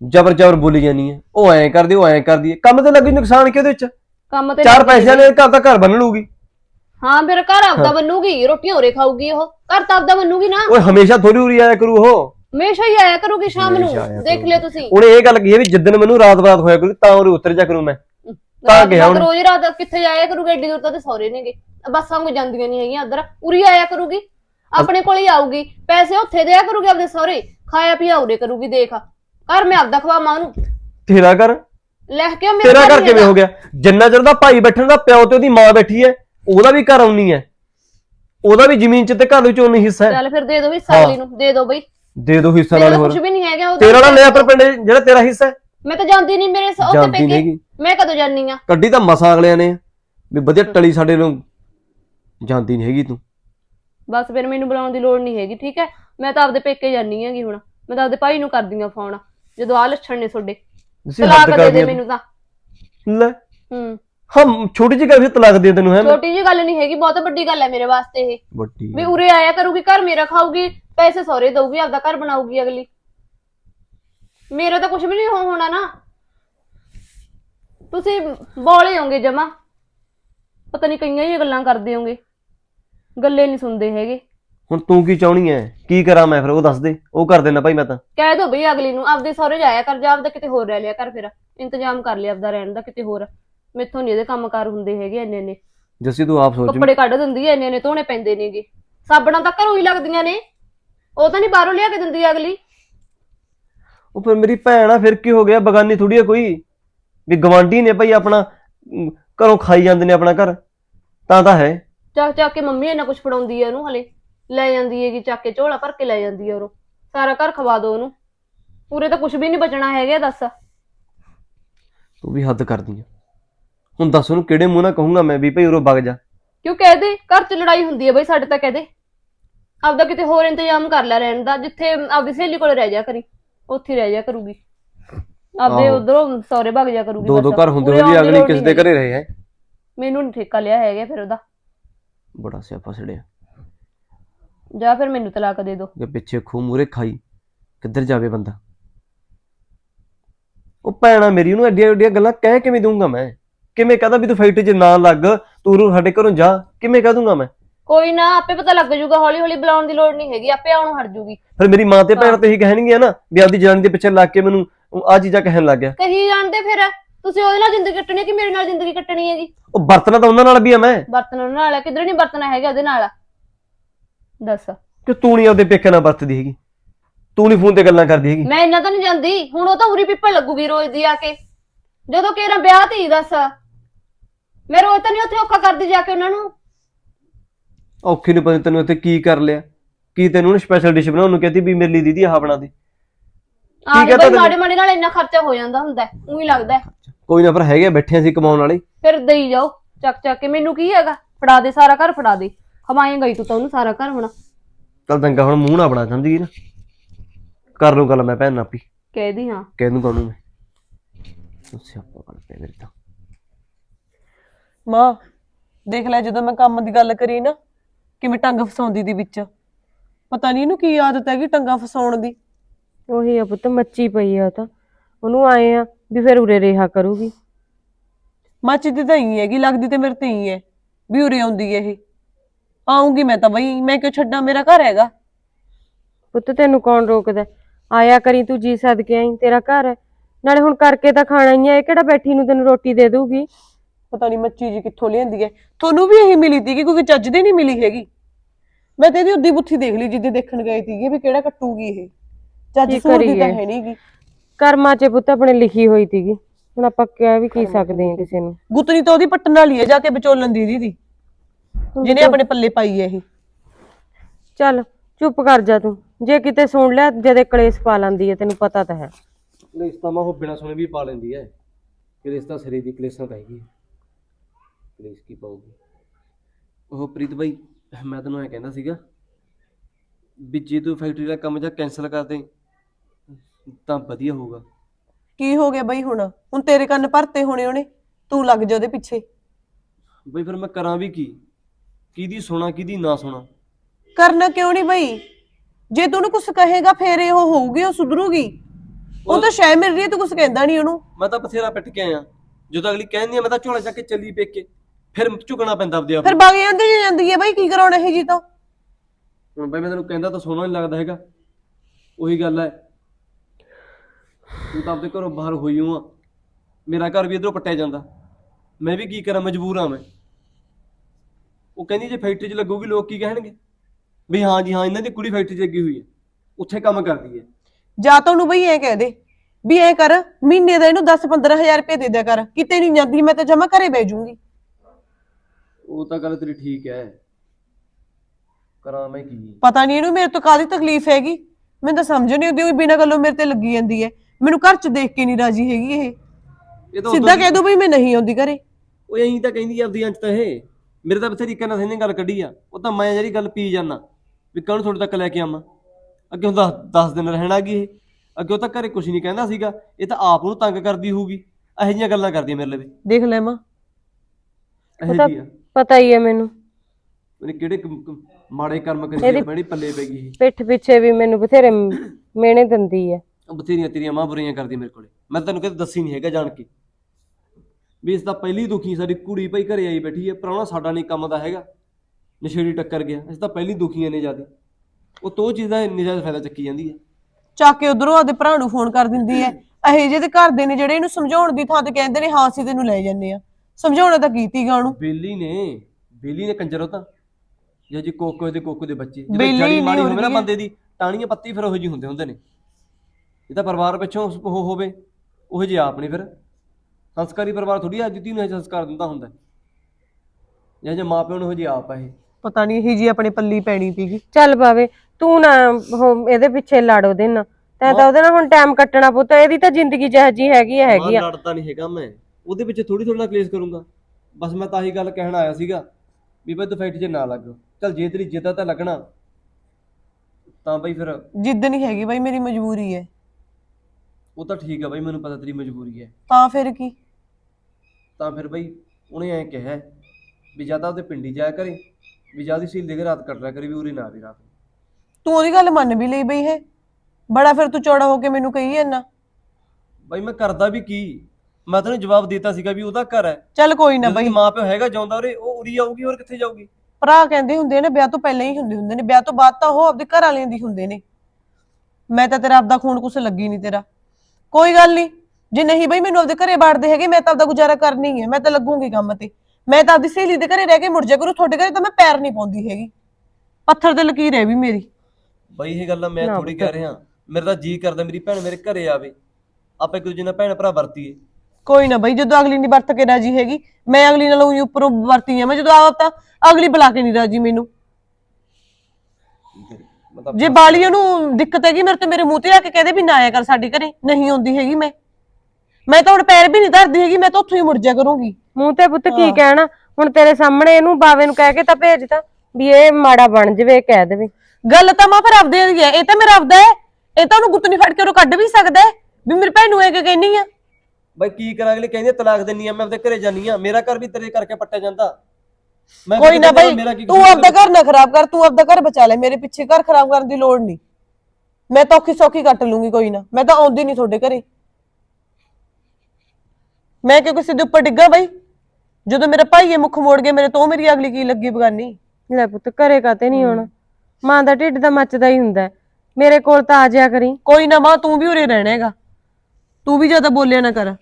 ਜਬਰ ਜਬਰ ਬੋਲੀ ਜਾਨੀ ਹੈ ਉਹ ਐਂ ਕਰਦੀ ਉਹ ਐਂ ਕਰਦੀ ਹੈ ਕੰਮ ਤੇ ਲੱਗੀ ਨੁਕਸਾਨ ਕਿਹਦੇ ਵਿੱਚ ਕੰਮ ਤੇ ਚਾਰ ਪੈਸਿਆਂ ਨੇ ਘਰ ਦਾ ਘਰ ਬੰਨ ਲੂਗੀ ਹਾਂ ਮੇਰਾ ਘਰ ਆਪਦਾ ਬਣੂਗੀ ਰੋਟੀਆਂ ਉਰੇ ਖਾਊਗੀ ਉਹ। ਘਰ ਤਾਂ ਆਪਦਾ ਬਣੂਗੀ ਨਾ। ਓਏ ਹਮੇਸ਼ਾ ਥੋੜੀ ਉਰੀ ਆਇਆ ਕਰੂ ਉਹ। ਹਮੇਸ਼ਾ ਹੀ ਆਇਆ ਕਰੂਗੀ ਸ਼ਾਮ ਨੂੰ? ਹਮੇਸ਼ਾ ਆਇਆ ਦੇਖ ਲਿਓ ਤੁਸੀਂ। ਉਹਨੇ ਇਹ ਗੱਲ ਕਹੀ ਹੈ ਵੀ ਜਿੱਦਣ ਮੈਨੂੰ ਰਾਤ ਰਾਤ ਹੋਇਆ ਕਰੂ ਤਾਂ ਉਰੇ ਉਤਰ ਜਾ ਕਰੂ ਮੈਂ। ਤਾਂ ਗਿਆ ਹੁਣ। ਰੋਜ਼ ਰਾਤ ਕਿੱਥੇ ਜਾਇਆ ਕਰੂਗੀ ਐਡੀ ਦੂਰ ਤਾਂ ਤੇ ਸੌਰੇ ਨੇਗੇ। ਬੱਸਾਂ ਕੋਈ ਜਾਂਦੀਆਂ ਨਹੀਂ ਹੈਗੀਆਂ ਉਧਰ। ਉਰੀ ਆਇਆ ਕਰੂਗੀ ਆਪਣੇ ਕੋਲ ਹੀ ਆਊਗੀ। ਪੈਸੇ ਉੱਥੇ ਦਿਆ ਕਰੂਗੀ ਆਪਦੇ ਸਹੁਰੇ। ਖਾਇਆ ਪੀਆ ਉਰੇ ਕਰੂਗੀ ਦੇਖ। ਘਰ ਮੈਂ ਆਪਦਾ ਖਵਾਵਾਂ ਉਹਨੂੰ। ਤੇਰਾ ਘਰ? ਲੈ ਕੇ ਮੇਰਾ ਤੇਰਾ ਘਰ ਨੀ ਕਿਵੇਂ। ਹੋ ਗਿਆ? ਜਿੰਨਾ ਚਿਰ ਦਾ ਭਾਈ ਬੈਠਣ ਦਾ ਪਿਓ ਤੇ ਉਹਦੀ ਮਾਂ ਬੈਠੀ ਹੈ ਉਹਦਾ ਵੀ ਘਰ ਆਉਣੀ ਹੈ। ਉਹਦਾ ਵੀ ਜ਼ਮੀਨ 'ਚ ਤੇ ਘਰ ਵਿੱਚ ਉਨੀ ਹਿੱਸਾ ਹੈ। ਚੱਲ ਫਿਰ ਦੇ ਦੋ ਹਾਂ। ਅਗਲੀ ਨੂੰ ਦੇ ਦੋ ਬਈ। ਦੇ ਦੋ ਹਿੱਸਾ ਨਾਲ ਕੁਝ ਹੋਰ। ਵੀ ਨਹੀਂ ਹੈਗਾ ਤੇਰਾ ਨਾਲ ਲਿਆ ਪਰ ਪਿੰਡ ਜਿਹੜਾ ਤੇਰਾ ਹਿੱਸਾ ਹੈ। ਮੈਂ ਤਾਂ ਜਾਂਦੀ ਨਹੀਂ ਮੇਰੇ ਉੱਥੇ ਜਾਂਦੀ ਪੇਕੇ। ਮੈਂ ਕਦੋਂ ਜਾਨੀ ਆ? ਕੱਢੀ ਤਾਂ ਮਸਾਂ ਅਗਲਿਆਂ ਨੇ। ਵੀ ਵਧੀਆ ਟਲੀ ਸਾਡੇ ਨੂੰ ਜਾਂਦੀ ਨਹੀਂ ਹੈਗੀ ਤੂੰ। ਬਸ ਫਿਰ ਮੈਨੂੰ ਬੁਲਾਉਣ ਦੀ ਲੋੜ ਨਹੀਂ ਹੈਗੀ ਠੀਕ ਹੈ? ਮੈਂ ਤਾਂ ਆਪਦੇ ਪੇਕੇ ਜਾਨੀ ਹੈਗੀ ਹੁਣ। ਮੈਂ ਤਾਂ ਆਪਦੇ ਭਾਈ ਨੂੰ ਕਰਦੀ ਆ ਫੋਨ। ਜਦੋਂ ਆ ਲੱਛਣ ਨੇ ਤੁਹਾਡੇ। ਤੁਸੀਂ ਤਲਾਕ ਹੱਦ ਦੇ ਕਰਦੀ ਮੈਨੂੰ ਤਾਂ। ਲੈ। ਹੂੰ। ਹਾਂ ਛੋਟੀ ਜਿਹੀ ਗੱਲ ਵੀ ਤਲਾਕ ਦੇ ਤੈਨੂੰ ਹੈ ਛੋਟੀ ਜੀ ਗੱਲ ਨਹੀਂ ਹੈਗੀ ਬਹੁਤ ਵੱਡੀ ਗੱਲ ਹੈ ਮੇਰੇ ਵਾਸਤੇ ਇਹ। ਵੱਡੀ ਵੀ ਉਰੇ ਆਇਆ ਕਰੂਗੀ ਘਰ ਮੇਰਾ ਖਾਊਗੀ ਪੈਸੇ ਸਹੁਰੇ ਦਊਗੀ ਆਪਦਾ ਘਰ ਬਣਾਊਗੀ ਅਗਲੀ। ਮੇਰਾ ਤਾਂ ਕੁਝ ਵੀ ਨਹੀਂ ਹੋ- ਹੋਣਾ ਨਾ। ਤੁਸੀਂ ਬੋਲੇ ਹੋਗੇ ਜਮਾ। ਪਤਾ ਨਹੀਂ ਕਈਆਂ ਹੀ ਗੱਲਾਂ ਕਰਦੇ ਹੋਗੇ ਗੱਲੇ ਨਹੀਂ ਸੁਣਦੇ ਹੈਗੇ। ਹੁਣ ਤੂੰ ਕੀ ਚਾਹਣੀ ਹੈ ਕੀ ਕਰਾਂ ਮੈਂ ਫਿਰ ਉਹ ਦੱਸ ਦੇ। ਉਹ ਕਰ ਦੇਣਾ ਭਾਈ ਮੈਂ ਤਾਂ। ਕਹਿ ਦੋ ਬਈ ਅਗਲੀ ਨੂੰ ਆਪਦੇ ਸਹੁਰੇ ਜਾਇਆ ਕਰ ਜਾ ਆਪਦਾ ਕਿਤੇ ਹੋਰ ਰਹਿ ਲਿਆ ਕਰ ਫਿਰ। ਇੰਤਜ਼ਾਮ ਕਰ ਲਿਆ ਆਪਦਾ ਰਹਿਣ ਦਾ ਕਿਤੇ ਹੋਰ। ਮੈਥੋਂ ਨਹੀਂ ਇਹਦੇ ਕੰਮਕਾਰ ਹੁੰਦੇ ਹੈਗੇ ਇੰਨੇ ਇੰਨੇ। ਜੱਸੀ ਤੂੰ ਆਪ ਸੋਚ। ਕੱਪੜੇ ਕੱਢ ਦਿੰਦੀ ਐ ਇੰਨੇ ਇੰਨੇ ਧੋਣੇ ਪੈਂਦੇ ਨੇਗੇ ਸਾਬਣਾਂ ਤਾਂ ਘਰੋਂ ਹੀ ਲੱਗਦੀਆਂ ਨੇ। ਉਹ ਤਾਂ ਨਹੀਂ ਬਾਹਰੋਂ ਲਿਆ ਕੇ ਦਿੰਦੀ ਅਗਲੀ। ਉਹ ਫਿਰ ਮੇਰੀ ਭੈਣ ਆ ਫਿਰ ਕੀ ਹੋ ਗਿਆ? ਬਗਾਨੀ ਥੋੜੀ ਆ ਕੋਈ। ਵੀ ਗਵਾਂਢੀ ਨੇ ਭਾਈ ਆਪਣਾ ਅਮ, ਘਰੋਂ ਖਾਈ ਜਾਂਦੇ ਨੇ ਆਪਣਾ ਘਰ। ਤਾਂ ਤਾਂ ਹੈ। ਚੱਕ ਚੱਕ ਕੇ ਮੰਮੀ ਇੰਨਾ ਕੁਝ ਫੜਾਉਂਦੀ ਐ ਉਹਨੂੰ ਹਲੇ। ਲੈ ਜਾਂਦੀ ਹੈਗੀ ਚੱਕ ਕੇ ਝੋਲਾ ਭਰ ਕੇ ਲੈ ਜਾਂਦੀ ਐ ਉਹ ਸਾਰਾ ਘਰ ਖਵਾ ਦੋ ਉਹਨੂੰ। ਪੂਰੇ ਤਾਂ ਕੁਝ ਵੀ ਨਹੀਂ ਬਚਣਾ ਹੈਗਾ ਦੱਸ। ਤੂੰ ਵੀ ਹੱਦ ਕਰਦੀ ਆ ਹੁਣ ਦੱਸ ਉਹਨੂੰ ਕਿਹੜੇ ਮੂੰਹ ਨਾਲ ਕਹੂੰਗਾ ਮੈਂ ਵੀ ਭਾਈ ਉਰੋਂ ਵਗ ਜਾ। ਕਿਉਂ ਕਹਿ ਦੇ? ਘਰ 'ਚ ਲੜਾਈ ਹੁੰਦੀ ਐ ਬਈ ਸਾਡੇ ਤਾਂ ਕਹਿ ਦੇ। ਆਪਦਾ ਕਿਤੇ ਹੋਰ ਇੰਤਜ਼ਾਮ ਕਰ ਲੈ ਰਹਿਣ ਦਾ ਜਿੱਥੇ ਆਪਦੀ ਸਹੇਲੀ ਕੋਲ ਰਹਿ ਜਾ ਕਰੀ ਉੱਥੇ ਹੀ ਰਹਿ ਜਾ ਕਰੂਗੀ। ਆਪਦੇ ਆਹੋ। ਉਧਰੋਂ ਸੌਰੇ ਭੱਗ ਜਾ ਕਰੂਗੀ ਦੋ ਦੋ ਬਸ। ਘਰ ਹੁੰਦੇ ਉਰੇ ਹੋਏ ਵੀ ਆਉਣ ਦੀ ਅਗਲੀ ਲੋੜ ਕਿਸ ਦੇ। ਘਰੇ ਰਹੇ ਹੈ। ਮੈਨੂੰ ਨੀ ਠੇਕਾ ਲਿਆ ਹੈਗਾ ਫਿਰ ਉਹਦਾ। ਬੜਾ ਸਿਆਪਾ ਸੜਿਆ। ਜਾਂ ਫਿਰ ਮੈਨੂੰ ਤਲਾਕ ਦੇ ਦਿਓ ਜੇ ਪਿੱਛੇ ਖੂ ਮੂਰੇ ਖਾਈ ਕਿੱਧਰ ਜਾਵੇ ਬੰਦਾ? ਉਹ ਭੈਣਾ ਮੇਰੀ ਉਹਨੂੰ ਐਡੀਆਂ ਐਡੀਆਂ ਗੱਲਾਂ ਕਹਿ ਕਿਵੇਂ ਦੂੰਗਾ ਮੈਂ? ਕਿਵੇਂ ਕਹਦਾ ਵੀ ਤੂੰ ਫੈਕਟਰੀ 'ਚ ਨਾ ਲੱਗ ਤੂੰ ਰੂ ਸਾਡੇ ਘਰੋਂ ਜਾ ਕਿਵੇਂ ਕਹਿ ਦੂੰਗਾ ਮੈਂ? ਕੋਈ ਨਾ ਆਪੇ ਪਤਾ ਲੱਗ ਜਾਊਗਾ ਹੌਲੀ ਹੌਲੀ ਬੁਲਾਉਣ ਦੀ ਲੋੜ ਨਹੀਂ ਹੈਗੀ ਆਪੇ ਆਉਣੋਂ ਹਟ ਜੂਗੀ ਫਿਰ ਮੇਰੀ ਮਾਂ ਤੇ ਭੈਣ ਹਾਂ। ਤੇ ਇਹੀ ਕਹਿਣਗੀਆਂ ਨਾ ਵੀ ਆਪਦੀ ਜਨਾਨੀ ਦੇ ਪਿੱਛੇ ਲੱਗ ਕੇ ਮੈਨੂੰ ਆ ਚੀਜ਼ਾਂ ਕਹਿਣ ਲੱਗ ਗਿਆ। ਕਹੀ ਜਾਣਦੇ ਫਿਰ? ਤੁਸੀਂ ਉਹਦੇ ਨਾਲ ਜ਼ਿੰਦਗੀ ਕੱਟਣੀ ਹੈ ਕਿ ਮੇਰੇ ਨਾਲ ਜ਼ਿੰਦਗੀ ਕੱਟਣੀ ਹੈਗੀ? ਉਹ ਵਰਤਣਾ ਤਾਂ ਉਹਨਾਂ ਨਾਲ ਵੀ ਆ ਮੈਂ। ਵਰਤਣ ਉਹਦੇ ਨਾਲ ਹੈ ਕਿਧਰ ਨਹੀਂ ਵਰਤਣਾ ਹੈਗਾ ਉਹਦੇ ਨਾਲ? ਦੱਸ। ਕਿ ਤੂੰ ਨਹੀਂ ਆਪਦੇ ਪੇਕੇ ਨਾਲ ਵਰਤਦੀ ਹੈਗੀ। ਤੂੰ ਨਹੀਂ ਫੋਨ ਤੇ ਗੱਲਾਂ ਕਰਦੀ ਹੈਗੀ। ਮੈਂ ਇੰਨਾ ਤਾਂ ਨਹੀਂ ਜਾਂਦੀ ਹੁਣ ਉਹ ਤਾਂ ਉਰੀ ਪਿੱਪਲ ਲੱਗੂਗੀ ਰੋਜ਼ ਦੀ ਆ ਕੇ। ਜਦੋਂ ਕਿਹੜਾ ਵਿਆਹ ਤੀ ਦੱਸ। ਮੈਂ ਰੋਜ਼ ਤਾਂ ਨਹੀਂ ਉੱਥੇ ਔਖਾ ਕਰਦੀ ਜਾ ਕੇ ਉਹਨਾਂ ਨੂੰ। ਔਖੀ ਨੂੰ ਪਤਾ ਨੀ ਤੈਨੂੰ ਇੱਥੇ ਕੀ ਕਰ ਲਿਆ। ਕੀ ਤੈਨੂੰ ਸਪੈਸ਼ਲ ਡਿਸ਼ ਬਣਾਉਣ ਨੂੰ ਕਹਿੰਦੀ ਵੀ ਮੇਰੇ ਲਈ ਦੀਦੀ ਆਹ ਬਣਾ ਦੇ। ਆਹ ਹੈ ਬਈ ਤੁਹਾਡੇ ਮਾੜੇ ਮਾੜੇ ਨਾਲ ਇੰਨਾ ਖਰਚਾ ਹੋ ਜਾਂਦਾ ਹੁੰਦਾ ਉਹੀ ਲੱਗਦਾ। ਹੈ। ਕੋਈ ਨਾ ਪਰ ਹੈਗੇ ਆ, ਬੈਠੇ ਅਸੀਂ ਕਮਾਉਣ ਵਾਲੇ। ਫਿਰ ਦੇਈ ਜਾਓ ਚੱਕ ਚੱਕ ਕੇ। ਮੈਨੂੰ ਕੀ ਹੈਗਾ? ਫੜਾ ਦੇ ਸਾਰਾ ਘਰ ਫੜਾ ਦੇ। ਖਵਾਏਂ ਗਈ ਤੂੰ ਤਾਂ ਉਹਨੂੰ ਸਾਰਾ ਘਰ ਹੁਣ। ਚੱਲ ਚੰਗਾ ਹੁਣ ਮੂੰਹ ਨਾ ਬਣਾ ਸਮਝ ਗਈ ਨਾ? ਕਰ ਲੂ ਗੱਲ ਮੈਂ ਭੈਣ ਨਾਲ ਆਪੀ। ਕਹਿਦੀ ਹਾਂ। ਕਹਿ ਦੂੰਗਾ ਉਹਨੂੰ ਮੈਂ। ਸਿਆਪਾ ਕਰ ਪਿਆ ਮੇਰੇ ਤਾਂ ਮਾਂ ਦੇਖ ਲੈ ਜਦੋਂ ਮੈਂ ਕੰਮ ਦੀ ਗੱਲ ਕਰੀ ਨਾ ਕਿਵੇਂ ਟੰਗ ਫਸਾਉਂਦੀ ਦੀ ਵਿੱਚ। ਪਤਾ ਨਹੀਂ ਇਹਨੂੰ ਕੀ ਆਦਤ ਹੈਗੀ ਟੰਗਾ ਫਸਾਉਣ ਦੀ। ਉਹੀ ਆ ਪੁੱਤ ਮੱਚੀ ਪਈ ਆ ਤਾਂ। ਉਹਨੂੰ ਆਏ ਆ ਵੀ ਫਿਰ ਉਰੇ ਰਿਹਾ ਕਰੂਗੀ। ਮੱਚਦੀ ਤਾਂ ਹੀ ਹੈਗੀ ਲੱਗਦੀ ਤੇ ਮੇਰੇ ਤੇ ਹੀ ਹੈ ਵੀ ਉਰੇ ਆਉਂਦੀ ਹੈ ਇਹ। ਆਉਂਗੀ ਮੈਂ ਤਾਂ ਬਈ ਮੈਂ ਕਿਉਂ ਛੱਡਾਂ ਮੇਰਾ ਘਰ ਹੈਗਾ। ਪੁੱਤ ਤੈਨੂੰ ਕੌਣ ਰੋਕਦਾ? ਆਇਆ ਕਰੀ ਤੂੰ ਜੀ ਸਦਕੇ ਆਈ ਤੇਰਾ ਘਰ ਹੈ ਨਾਲੇ ਹੁਣ ਕਰਕੇ ਤਾਂ ਖਾਣਾ ਹੀ ਆ ਇਹ ਕਿਹੜਾ ਬੈਠੀ ਨੂੰ ਤੈਨੂੰ ਰੋਟੀ ਦੇ ਦਊਗੀ? ਪਤਾ ਨਹੀਂ ਮੱਚੀ ਜੀ ਕਿੱਥੋਂ ਲਿਆਂਦੀ ਹੈ। ਤੁਹਾਨੂੰ ਵੀ ਇਹੀ ਮਿਲੀ ਸੀਗੀ ਕਿਉਂਕਿ ਚੱਜ ਦੀ ਨਹੀਂ ਮਿਲੀ ਹੈਗੀ। ਮੈਂ ਤੇ ਇਹਦੀ ਉੱਦੀ ਬੁੱਥੀ ਦੇਖ ਲਈ ਜਿੱਦੇ ਦੇਖਣ ਗਏ ਸੀਗੇ ਵੀ ਕਿਹੜਾ ਕੱਟੂਗੀ ਇਹ। ਚੱਜ ਕੀ ਸੂਰ ਦੀ ਤਾਂ ਕਰੀਏ? ਹੈ ਨਹੀਂਗੀ ਕਰਮਾਂ 'ਚ ਪੁੱਤ ਆਪਣੇ ਲਿਖੀ ਹੋਈ ਸੀਗੀ। ਹੁਣ ਆਪਾਂ ਕਹਿ ਵੀ ਕੀ ਸਕਦੇ ਆ ਕਿਸੇ ਨੂੰ। ਗੁੱਤਨੀ ਤਾਂ ਉਹਦੀ ਪੱਟਣ ਵਾਲੀ ਹੈ ਜਾ ਕੇ ਵਿਚੋਲਣ ਦੀ ਦੀ ਜਿਹਨੇ ਆਪਣੇ ਪੱਲੇ ਪਾਈ ਹੈ ਇਹ। ਚੱਲ ਚੁੱਪ ਕਰ ਜਾ ਤੂੰ। ਜੇ ਕਿਤੇ ਸੁਣ ਲਿਆ ਜਦੇ ਕਲੇਸ਼ ਪਾ ਲੈਂਦੀ ਹੈ ਤੈਨੂੰ ਪਤਾ ਤਾਂ ਹੈ। ਕਲੇਸ਼ ਤਾਂ ਮੈਂ ਉਹ ਬਿਨਾ ਸੁਣੇ ਵੀ ਪਾ ਲੈਂਦੀ ਐ ਕਲੇਸ਼ ਤਾਂ ਸਰੀ ਦੀ ਕਲੇਸ਼ਾਂ ਤਾਂ ਹੈਗੀ ਕਲੇਸ਼ ਕੀ ਪਾਉਗੀ ਉਹ ਪ੍ਰੀਤ ਬਾਈ ਮੈਂ ਤੈਨੂੰ ਐ ਕਹਿੰਦਾ ਸੀਗਾ ਵੀ ਜੇ ਤੂੰ ਫੈਕਟਰੀ ਦਾ ਕੰਮ ਜਾਂ ਕੈਨਸਲ ਕਰ ਦੇ ਤਾਂ ਵਧੀਆ ਹੋਊਗਾ। ਕੀ ਹੋ ਗਿਆ ਬਈ ਹੁਣ? ਹੁਣ ਤੇਰੇ ਕੰਨ ਭਰਤੇ ਹੋਣੇ ਉਹਨੇ ਤੂੰ ਲੱਗ ਜਾ ਉਹਦੇ ਪਿੱਛੇ। ਬਈ ਫਿਰ ਮੈਂ ਕਰਾਂ ਵੀ ਕੀ? ਕਿਹਦੀ ਸੁਣਾ ਕਿਹਦੀ ਨਾ ਸੁਣਾ? ਕਰਨਾ ਕਿਉਂ ਨਹੀਂ ਬਈ? ਜੇ ਤੂੰ ਉਹਨੂੰ ਕੁਝ ਕਹੇਗਾ ਫੇਰ ਇਹ ਹੋਊਗੀ ਉਹ ਸੁਧਰੂਗੀ। ਉਹ ਤਾਂ ਸ਼ੈ ਮਿਲ ਰਹੀ ਹੈ ਤੂੰ ਕੁਝ ਕਹਿੰਦਾ ਨਹੀਂ ਉਹਨੂੰ। ਮੈਂ ਤਾਂ ਬਥੇਰਾ ਪਿੱਟ ਕੇ ਆਇਆ। ਜਦੋਂ ਅਗਲੀ ਕਹਿੰਦੀ ਆ ਮੈਂ ਤਾਂ ਝੋਲਾ ਚੱਕ ਕੇ ਚੱਲੀ ਪੇਕੇ। ਫਿਰ ਝੁਕਣਾ ਪੈਂਦਾ ਆਪਦੇ ਆਪ ਫਿਰ। ਬਾਗ ਜਾਂਦੀ ਜੀ ਜਾਂਦੀ ਹੈ ਬਈ ਕੀ ਕਰਾਉਣਾ ਇਹ ਜੀ ਤਾਂ? ਹੁਣ ਬਈ ਮੈਂ ਤੈਨੂੰ ਕਹਿੰਦਾ ਤਾਂ ਸੋਹਣਾ ਨਹੀਂ ਲੱਗਦਾ ਹੈਗਾ। ਉਹੀ ਗੱਲ ਹੈ। ਤੂੰ ਤਾਂ ਆਪਦੇ ਘਰੋਂ ਬਾਹਰ ਹੋਈ ਹੂੰ ਆ। ਮੇਰਾ ਘਰ ਵੀ ਇਧਰੋਂ ਪੱਟਿਆ ਜਾਂਦਾ। ਮੈਂ ਵੀ ਕੀ ਕਰਾਂ ਮਜਬੂਰ ਆ ਮੈਂ। ਉਹ ਕਹਿੰਦੀ ਜੇ ਫੈਕਟਰੀ 'ਚ ਲੱਗੂਗੀ ਲੋਕ ਕੀ ਕਹਿਣਗੇ? ਵੀ ਹਾਂ ਜੀ ਹਾਂ ਇਹਨਾਂ ਦੀ ਕੁੜੀ ਫੈਕਟਰੀ 'ਚ ਲੱਗੀ ਹੋਈ ਹੈ। ਉੱਥੇ ਕੰਮ ਕਰਦੀ ਹੈ। ਜਾਂ ਤਾਂ ਉਹਨੂੰ ਬਈ ਐ ਕਹਿ ਦੇ ਵੀ ਐ ਕਰ ਮਹੀਨੇ ਦਾ ਇਹਨੂੰ 10-15000 ਰੁਪਏ ਦੇ ਦਿਆ ਕਰ। ਕਿਤੇ ਨਹੀਂ ਜਾਂਦੀ ਮੈਂ ਤਾਂ ਜਮਾ ਘਰੇ ਬਹਿ ਜਾਊਂਗੀ। ਉਹ ਤਾਂ ਗੱਲ ਤੇਰੀ ਠੀਕ ਹੈ ਕਰਾਂ ਮੈਂ ਕੀ? ਪਤਾ ਨਹੀਂ ਇਹਨੂੰ ਮੇਰੇ ਤੋਂ ਕਾਹਦੀ ਤਕਲੀਫ ਹੈਗੀ। ਮੈਨੂੰ ਤਾਂ ਸਮਝ ਨਹੀਂ ਆਉਂਦੀ ਉਹ ਬਿਨਾਂ ਗੱਲੋਂ ਮੇਰੇ ਤੇ ਲੱਗੀ ਜਾਂਦੀ ਹੈ ਮੈਨੂੰ ਘਰ 'ਚ ਦੇਖ ਕੇ ਨਹੀਂ ਰਾਜੀ ਹੈਗੀ ਇਹ। ਇਹ ਤਾਂ ਸਿੱਧਾ ਕਹਿ ਦੋ ਬਈ ਮੈਂ ਨਹੀਂ ਆਉਂਦੀ ਘਰੇ। ਉਹ ਐਂ ਤਾਂ ਕਹਿੰਦੀ ਆ ਆਪਦੀ ਅੰਚ ਤਾਂ ਇਹ। ਮੇਰੇ ਤਾਂ ਬਥੇਰੀ ਕਹਿੰਦਾ ਸੀ ਗੱਲ ਕੱਢੀ ਆ। ਉਹ ਤਾਂ ਮੈਂ ਜਿਹੜੀ ਗੱਲ ਪੀ ਜਾਨਾ ਵੀ ਕੱਲ ਤੁਹਾਡੇ ਤੱਕ ਲੈ ਕੇ ਆਵਾਂ। ਅੱਗੇ ਹੁੰਦਾ 10 ਦਿਨ ਰਹਿਣਾ ਕੀ ਇਹ? ਅੱਗੇ ਉਹ ਤਾਂ ਘਰੇ ਕੁਝ ਨਹੀਂ ਕਹਿੰਦਾ ਸੀਗਾ। ਇਹ ਤਾਂ ਆਪ ਨੂੰ ਤੰਗ ਕਰਦੀ ਹੋਊਗੀ। ਇਹੋ ਜਿਹੀਆਂ ਗੱਲਾਂ ਕਰਦੀ ਆ ਮੇਰੇ ਲਈ ਦੇਖ ਲੈ ਮਾਂ। ਇਹੋ ਜਿਹੀ ਆ। ਪਤਾ ਹੀ ਹੈ ਮੈਨੂੰ। ਉਹਨੇ ਕਿਹੜੇ ਕੰਮ- ਕੰਮ- ਮਾੜੇ ਕਰਮ ਕਰੀ ਆ ਬੜੀ ਪੱਲੇ ਪੈ ਗਈ। ਇਹ ਪਿੱਠ ਪਿੱਛੇ ਵੀ ਮੈਨੂੰ ਬਥੇਰੇ ਮਿਹਣੇ ਦਿੰਦੀ ਹੈ। ਉਹ ਬਥੇਰੀਆਂ ਤੇਰੀਆਂ ਮਾਂ ਬੁਰੀਆਂ ਕਰਦੀ ਮੇਰੇ ਕੋਲੇ। ਮੈਂ ਤੈਨੂੰ ਕਦੇ ਦੱਸੀ ਨਹੀਂ ਹੈਗਾ ਜਾਣ ਕੇ। ਵੀ ਇਸ ਤਾਂ ਪਹਿਲੀ ਦੁਖੀ ਸਾਡੀ ਕੁੜੀ ਭਾਈ ਘਰੇ ਆਈ ਬੈਠੀ ਹੈ ਪ੍ਰਾਹੁਣਾ ਸਾਡਾ ਨਹੀਂ ਕੰਮ ਦਾ ਹੈਗਾ। ਨਸ਼ੇੜੀ ਟੱਕਰ ਗਿਆ ਇਸ ਤਾਂ ਪਹਿਲੀ ਦੁਖੀਆਂ ਨੇ ਜਿਆਦੇ। ਉਹ ਤੋਂ ਚੀਜ਼ ਦਾ ਨਜਾਇਜ਼ ਫਾਇਦਾ ਚੱਕੀ ਜਾਂਦੀ ਹੈ। ਚੱਕ ਕੇ ਉਧਰੋਂ ਆਦੇ ਭਰਾ ਨੂੰ ਫੋਨ ਕਰ ਦਿੰਦੀ ਹੈ। ਇਹੋ ਜਿਹੇ ਦੇ ਘਰ ਦੇ ਨੇ ਜਿਹੜੇ ਇਹਨੂੰ ਸਮਝਾਉਣ ਦੀ ਥਾਂ ਤੇ ਕਹਿੰਦੇ ਨੇ ਹਾਂ ਅਸੀਂ ਤੈਨੂੰ ਲੈ ਜੰਨੇ ਆ ਸਮਝਾਉਣਾ ਤਾਂ ਕੀਤੀਗਾ ਉਹਨੂੰ। ਬੇਲੀ ਨੇ ਬੇਲੀ ਨੇ ਕੰਜਰ ਤਾਂ। ਜੇ ਜੀ ਕੋਕੋ ਦੇ ਕੋਕੋ ਦੇ ਬੱਚੇ। ਜਦੋਂ ਬੇਲੀ ਜੜੀ ਨਹੀਂ ਮਾੜੀ ਹੋਵੇ ਨਾ ਹੁੰਦੀ। ਹੈ। ਬੰਦੇ ਦੀ ਟਾਣੀਆਂ ਪੱਤੀ ਫਿਰ ਉਹੋ ਜੀ ਹੁੰਦੇ ਹੁੰਦੇ ਨੇ। ਇਹ ਤਾਂ ਪਰਿਵਾਰ ਪਿੱਛੋਂ ਉਹ ਹੋਵੇ। ਉਹ ਜੇ ਆਪ ਨਹੀਂ ਫਿਰ। ਸੰਸਕਾਰੀ ਪਰਿਵਾਰ ਥੋੜੀ ਅੱਜ ਦੀ ਨੂੰ ਇਹ ਸੰਸਕਾਰ ਦਿੰਦਾ ਹੁੰਦਾ। ਜੇ ਜੇ ਮਾਪਿਓ ਨੂੰ ਉਹ ਜੇ ਆਪ ਆ ਇਹ। ਪਤਾ ਨਹੀਂ ਇਹੀ ਜੀ ਆਪਣੇ ਪੱਲੀ ਪੈਣੀ ਸੀਗੀ। ਚੱਲ ਬਾਵੇ ਤੂੰ ਨਾ ਉਹ ਇਹਦੇ ਪਿੱਛੇ ਲੜ ਉਹਦੇ ਨਾਲ। ਤੈਂ ਤਾਂ ਉਹਦੇ ਨਾਲ ਹੁਣ ਟਾਈਮ ਕੱਟਣਾ ਪੁੱਤ। ਇਹਦੀ ਤਾਂ ਜ਼ਿੰਦਗੀ ਜਿਹੋ ਜੀ ਹੈਗੀ ਆ ਹੈਗੀ ਮਾਂ ਆ ਲੜਦਾ ਨਹੀਂ ਹੈਗਾ ਮੈਂ। ਉਹਦੇ ਵਿੱਚ ਥੋੜੀ ਥੋੜਾ ਕਲੇਸ਼ ਕਰੂੰਗਾ। ਬਸ ਮੈਂ ਤਾਂ ਆਹੀ ਗੱਲ ਕਹਿਣ ਆਇਆ ਸੀਗਾ ਵੀ ਬਈ ਤੂੰ 'ਚ ਨਾ ਲੱਗ। ਚੱਲ ਜੇ ਤੇਰੀ ਜਿੱਦਾਂ ਤਾਂ ਲੱਗਣਾ। ਤਾਂ ਬਈ ਫਿਰ ਜਿੱਦ ਨਹੀਂ ਹੈਗੀ ਬਾਈ ਮੇਰੀ ਮਜਬੂਰੀ ਹੈ। ਉਹ ਤਾਂ ਠੀਕ ਆ ਬਈ ਮੈਨੂੰ ਪਤਾ ਤੇਰੀ ਮਜਬੂਰੀ ਹੈ। ਤਾਂ ਫਿਰ ਕੀ? ਤਾਂ ਫਿਰ ਬਈ ਉਹਨੇ ਐਂ ਕਿਹਾ ਵੀ ਜਾਂ ਤਾਂ ਉਹਦੇ ਪਿੰਡੀ ਜਾਇਆ ਕਰੇ ਵੀ ਜਾਂ ਦੀ ਸੀਲ ਦੇ ਕੇ ਰਾਤ ਕੱਟ ਲਿਆ ਕਰੇ ਵੀ ਉਰੇ ਨਾ ਵੀ ਰਾਤ ਨੂੰ। ਤੂੰ ਉਹਦੀ ਗੱਲ ਮੰਨ ਵੀ ਲਈ ਬਈ ਹੈ ਬੜਾ ਫਿਰ ਤੂੰ ਚੌੜਾ ਹੋ ਕੇ ਮੈਨੂੰ ਕਹੀ ਜਾਂਦਾ ਬਾਈ ਮੈਂ ਕਰਦਾ ਵੀ ਕੀ? ਮੈਂ ਤੈਨੂੰ ਜਵਾਬ ਦਿੱਤਾ ਸੀਗਾ ਵੀ ਉਹਦਾ ਘਰ ਹੈ। ਚੱਲ ਕੋਈ ਨਾ ਜਦੋਂ ਬਈ। ਮਾਂ ਪਿਓ ਹੈਗਾ ਜਾਉਂਦਾ ਉਰੇ ਉਹ ਉਰੀ ਆਊਗੀ ਹੋਰ ਕਿੱਥੇ ਜਾਊਗੀ? ਭਰਾ ਕਹਿੰਦੇ ਹੁੰਦੇ ਨੇ ਵਿਆਹ ਤੋਂ ਪਹਿਲਾਂ ਹੀ ਹੁੰਦੇ ਹੁੰਦੇ ਨੇ। ਵਿਆਹ ਤੋਂ ਬਾਅਦ ਤਾਂ ਉਹ ਆਪਦੇ ਘਰ ਵਾਲਿਆਂ ਦੀ ਹੁੰਦੇ ਨੇ। ਮੈਂ ਤਾਂ ਤੇਰਾ ਆਪਦਾ ਖੂਨ ਕੁਛ ਲੱਗੀ ਨਹੀਂ ਤੇਰਾ। ਕੋਈ ਗੱਲ ਨਹੀਂ ਜੇ ਨਹੀਂ ਬਈ ਮੈਨੂੰ ਆਪਦੇ ਘਰੇ ਬਾੜਦੇ ਹੈਗੇ ਮੈਂ ਤਾਂ ਆਪਦਾ ਗੁਜ਼ਾਰਾ ਕਰਨੀ ਹੈ ਮੈਂ ਤਾਂ ਲੱਗੂਗੀ ਕੰਮ ਤੇ। ਮੈਂ ਤਾਂ ਆਪਦੀ ਸਹੇਲੀ ਦੇ ਘਰੇ ਰਹਿ ਕੇ ਮੁੜ ਜਾ ਕਰੂ। ਤੁਹਾਡੇ ਘਰੇ ਤਾਂ ਮੈਂ ਪੈਰ ਨਹੀਂ ਪਾਉਂਦੀ ਹੈਗੀ। ਪੱਥਰ ਤੇ ਲਕੀਰ ਹੈ ਵੀ ਮੇਰੀ। ਬਾਈ ਇਹ ਗੱਲਾਂ ਮੈਂ ਥੋੜੀ ਕਹਿ ਰਿਹਾ। ਮੇਰਾ ਤਾਂ ਜੀ ਕਰਦਾ ਮੇਰੀ ਭੈਣ ਮੇਰੇ ਘਰੇ ਆਵੇ। ਆਪਾਂ ਇੱਕ ਦੂਜੇ ਨਾਲ ਭੈਣ ਭਰਾ ਵਰਤੀਏ। ਕੋਈ ਨਾ ਬਈ ਜਦੋਂ ਅਗਲੀ ਨਹੀਂ ਵਰਤ ਕੇ ਰਾਜੀ ਹੈਗੀ ਮੈਂ ਅਗਲੀ ਨਾਲ ਉਹੀ ਉੱਪਰੋਂ ਵਰਤੀ ਆ ਮੈਂ ਜਦੋਂ ਆਪ ਤਾਂ ਅਗਲੀ ਬੁਲਾ ਕੇ ਨਹੀਂ ਰਾਜੀ ਮੈਨੂੰ। ਮਤਲਬ ਜੇ ਬਾਲੀਆਂ ਨੂੰ ਦਿੱਕਤ ਹੈਗੀ ਮੇਰੇ ਤੇ ਮੇਰੇ ਮੂੰਹ ਤੇ ਆ ਕੇ ਕਹਦੇ ਵੀ ਨਾ ਆਇਆ ਕਰ ਸਾਡੇ ਘਰੇ ਨਹੀਂ ਆਉਂਦੀ ਹੈਗੀ ਮੈਂ। ਮੈਂ ਤਾਂ ਹੁਣ ਪੈਰ ਵੀ ਨਹੀਂ ਧਰਦੀ ਹੈਗੀ ਮੈਂ ਤਾਂ ਉੱਥੋਂ ਹੀ ਮੁੜ ਜਾ ਕਰੂੰਗੀ। ਮੂੰਹ ਤੇ ਪੁੱਤ ਕੀ ਕਹਿਣਾ ਹੁਣ ਤੇਰੇ ਸਾਹਮਣੇ ਇਹਨੂੰ ਬਾਵੇ ਨੂੰ ਕਹਿ ਕੇ ਤਾਂ ਭੇਜਤਾ ਵੀ ਇਹ ਮਾੜਾ ਬਣ ਜਵੇ ਕਹਿ ਦੇਵੇ। ਗੱਲ ਤਾਂ ਮਾਂ ਫਿਰ ਆਪਦੇ ਦੀ ਹੈ ਇਹ ਤਾਂ ਮੇਰਾ ਆਪਦਾ ਹੈ ਇਹ ਤਾਂ ਉਹਨੂੰ ਗੁੱਤ ਨਹੀਂ ਫੜ ਕੇ ਉਹ ਕੱਢ ਵੀ ਸਕਦਾ ਹੈ ਵੀ ਮੇਰੇ ਭੈਣ ਨੂੰ ਇਹ ਕਿ ਕਹਿਨੀ ਆ? ਬਾਈ ਕੀ ਕਰਾਂ ਅਗਲੇ ਕਹਿੰਦੇ ਤਲਾਕ ਦਿੰਨੀ ਆ ਮੈਂ ਆਪਦੇ ਘਰੇ ਜਾਨੀ ਆ ਮੇਰਾ ਘਰ ਵੀ ਤੇਰੇ ਕਰਕੇ ਪੱਟਿਆ ਜਾਂਦਾ। ਮੈਂ ਕੋਈ ਨਾ ਕੀ ਤੂੰ ਆਪਦਾ ਘਰ ਨਾ ਖਰਾਬ ਕਰ ਤੂੰ ਆਪਦਾ ਘਰ ਬਚਾ ਲੈ ਮੇਰੇ ਪਿੱਛੇ ਘਰ ਖਰਾਬ ਕਰਨ ਦੀ ਲੋੜ ਨਹੀਂ। ਮੈਂ ਤਾਂ ਔਖੀ ਸੌਖੀ ਕੱਟ ਲੂੰਗੀ ਕੋਈ ਨਾ ਮੈਂ ਤਾਂ ਆਉਂਦੀ ਨਹੀਂ ਤੁਹਾਡੇ ਘਰੇ। ਮੈਂ ਕਿ ਕਿਸੇ ਦੇ ਉੱਪਰ ਡਿੱਗਾ ਬਈ? ਜਦੋਂ ਮੇਰਾ ਭਾਈ ਇਹ ਮੁੱਖ ਮੋੜ ਗਿਆ ਮੇਰੇ ਤੋਂ ਮੇਰੀ ਅਗਲੀ ਕੀ ਲੱਗੀ ਬਗਾਨੀ? ਲੈ ਪੁੱਤ ਘਰੇ ਕਾਤੇ ਨਹੀਂ ਆਉਣਾ? ਮਾਂ ਦਾ ਢਿੱਡ ਤਾਂ ਮੱਚਦਾ ਹੀ ਹੁੰਦਾ। ਮੇਰੇ ਕੋਲ ਤਾਂ ਆ ਜਾਇਆ ਕਰੀ। ਕੋਈ ਨਾ ਮਾਂ ਤੂੰ ਵੀ ਉਰੇ ਰਹਿਣਾ ਹੈਗਾ। ਤੂੰ ਵੀ ਜ਼ਿਆਦਾ ਬੋਲਿਆ ਨਾ ਕਰ।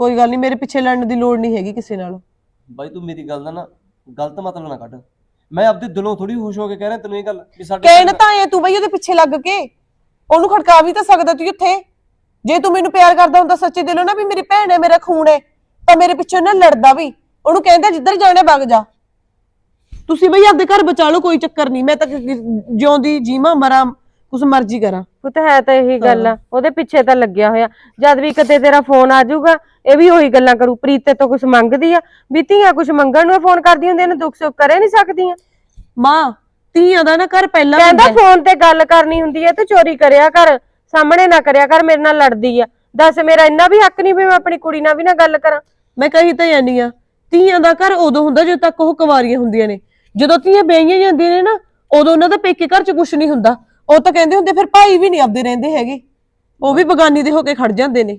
ਕੋਈ ਗੱਲ ਨਹੀਂ ਮੇਰੇ ਪਿੱਛੇ ਲੜਨ ਦੀ ਲੋੜ ਨਹੀਂ ਹੈਗੀ ਕਿਸੇ ਨਾਲ। ਬਾਈ ਤੂੰ ਮੇਰੀ ਗੱਲ ਦਾ ਨਾ ਗਲਤ ਮਤਲਬ ਨਾ ਕੱਢ। ਮੈਂ ਆਪਦੇ ਦਿਲੋਂ ਥੋੜੀ ਖੁਸ਼ ਹੋ ਕੇ ਕਹਿ ਰਿਹਾ ਤੈਨੂੰ ਇਹ ਗੱਲ ਵੀ ਸਾਡੇ ਕਹਿ ਨਾ ਤਾਂ ਆਇਆ ਤੂੰ ਬਈ ਉਹਦੇ ਪਿੱਛੇ ਲੱਗ ਕੇ। ਉਹਨੂੰ ਖੜਕਾ ਵੀ ਤਾਂ ਸਕਦਾ ਤੂੰ ਉੱਥੇ। ਜੇ ਤੂੰ ਮੈਨੂੰ ਪਿਆਰ ਕਰਦਾ ਹੁੰਦਾ ਸੱਚੇ ਦਿਲੋਂ ਨਾ ਵੀ ਮੇਰੀ ਭੈਣ ਹੈ ਮੇਰਾ ਖੂਨ ਹੈ ਤਾਂ ਮੇਰੇ ਪਿੱਛੇ ਨਾ ਲੜਦਾ ਵੀ। ਉਹਨੂੰ ਕਹਿੰਦਾ ਜਿੱਧਰ ਜਾਣਾ ਵਗ ਜਾ। ਤੁਸੀਂ ਬਈ ਆਪਦੇ ਘਰ ਬਚਾ ਲਓ ਕੋਈ ਚੱਕਰ ਨਹੀਂ। ਮੈਂ ਤਾਂ ਜਿਉਂਦੀ ਜੀਵਾਂ ਮਰਾਂ ਕੁਛ ਮਰਜ਼ੀ ਕਰਾਂ। ਪੁੱਤ ਹੈ ਤਾਂ ਇਹੀ ਗੱਲ ਆ ਉਹਦੇ ਪਿੱਛੇ ਤਾਂ ਲੱਗਿਆ ਹੋਇਆ। ਜਦ ਵੀ ਕਿਤੇ ਤੇਰਾ ਫੋਨ ਆ ਜਾਊਗਾ ਇਹ ਵੀ ਉਹੀ ਗੱਲਾਂ ਕਰੂ। ਪ੍ਰੀਤ ਤੇ ਤੋਂ ਕੁਝ ਮੰਗਦੀ ਆ। ਵੀ ਧੀਆਂ ਕੁਝ ਮੰਗਣ ਨੂੰ ਫੋਨ ਕਰਦੀ ਹੁੰਦੀਆਂ ਨੇ ਦੁੱਖ ਸੁੱਖ ਕਰੇ ਨਹੀਂ ਸਕਦੀਆਂ। ਮਾਂ ਧੀਆਂ ਦਾ ਨਾ ਘਰ ਪਹਿਲਾਂ ਕਹਿੰਦਾ ਹੁੰਦਾ। ਫੋਨ ਤੇ ਗੱਲ ਕਰਨੀ ਹੁੰਦੀ ਹੈ ਤੇ ਚੋਰੀ ਕਰਿਆ ਕਰ ਸਾਹਮਣੇ ਨਾ ਕਰਿਆ ਕਰ ਮੇਰੇ ਨਾਲ ਲੜਦੀ ਆ। ਦੱਸ ਮੇਰਾ ਇੰਨਾ ਵੀ ਹੱਕ ਨਹੀਂ ਵੀ ਮੈਂ ਆਪਣੀ ਕੁੜੀ ਨਾਲ ਵੀ ਨਾ ਗੱਲ ਕਰਾਂ। ਮੈਂ ਕਹੀ ਤਾਂ ਜਾਨੀ ਆ ਧੀਆਂ ਦਾ ਘਰ ਉਦੋਂ ਹੁੰਦਾ ਜਦੋਂ ਤੱਕ ਉਹ ਕੁਵਾਰੀਆਂ ਹੁੰਦੀਆਂ ਨੇ। ਜਦੋਂ ਧੀਆਂ ਵਿਆਹੀਆਂ ਜਾਂਦੀਆਂ ਨੇ ਨਾ ਉਦੋਂ ਉਹਨਾਂ ਦਾ ਪੇਕੇ ਘਰ 'ਚ ਕੁਝ ਨਹੀਂ ਹੁੰਦਾ। ਉਹ ਤਾਂ ਕਹਿੰਦੇ ਹੁੰਦੇ ਫਿਰ ਭਾਈ ਵੀ ਨਹੀਂ ਆਪਦੇ ਰਹਿੰਦੇ ਹੈਗੇ। ਉਹ ਵੀ ਬਗਾਨੀ ਦੇ ਹੋ ਕੇ ਖੜ ਜਾਂਦੇ ਨੇ।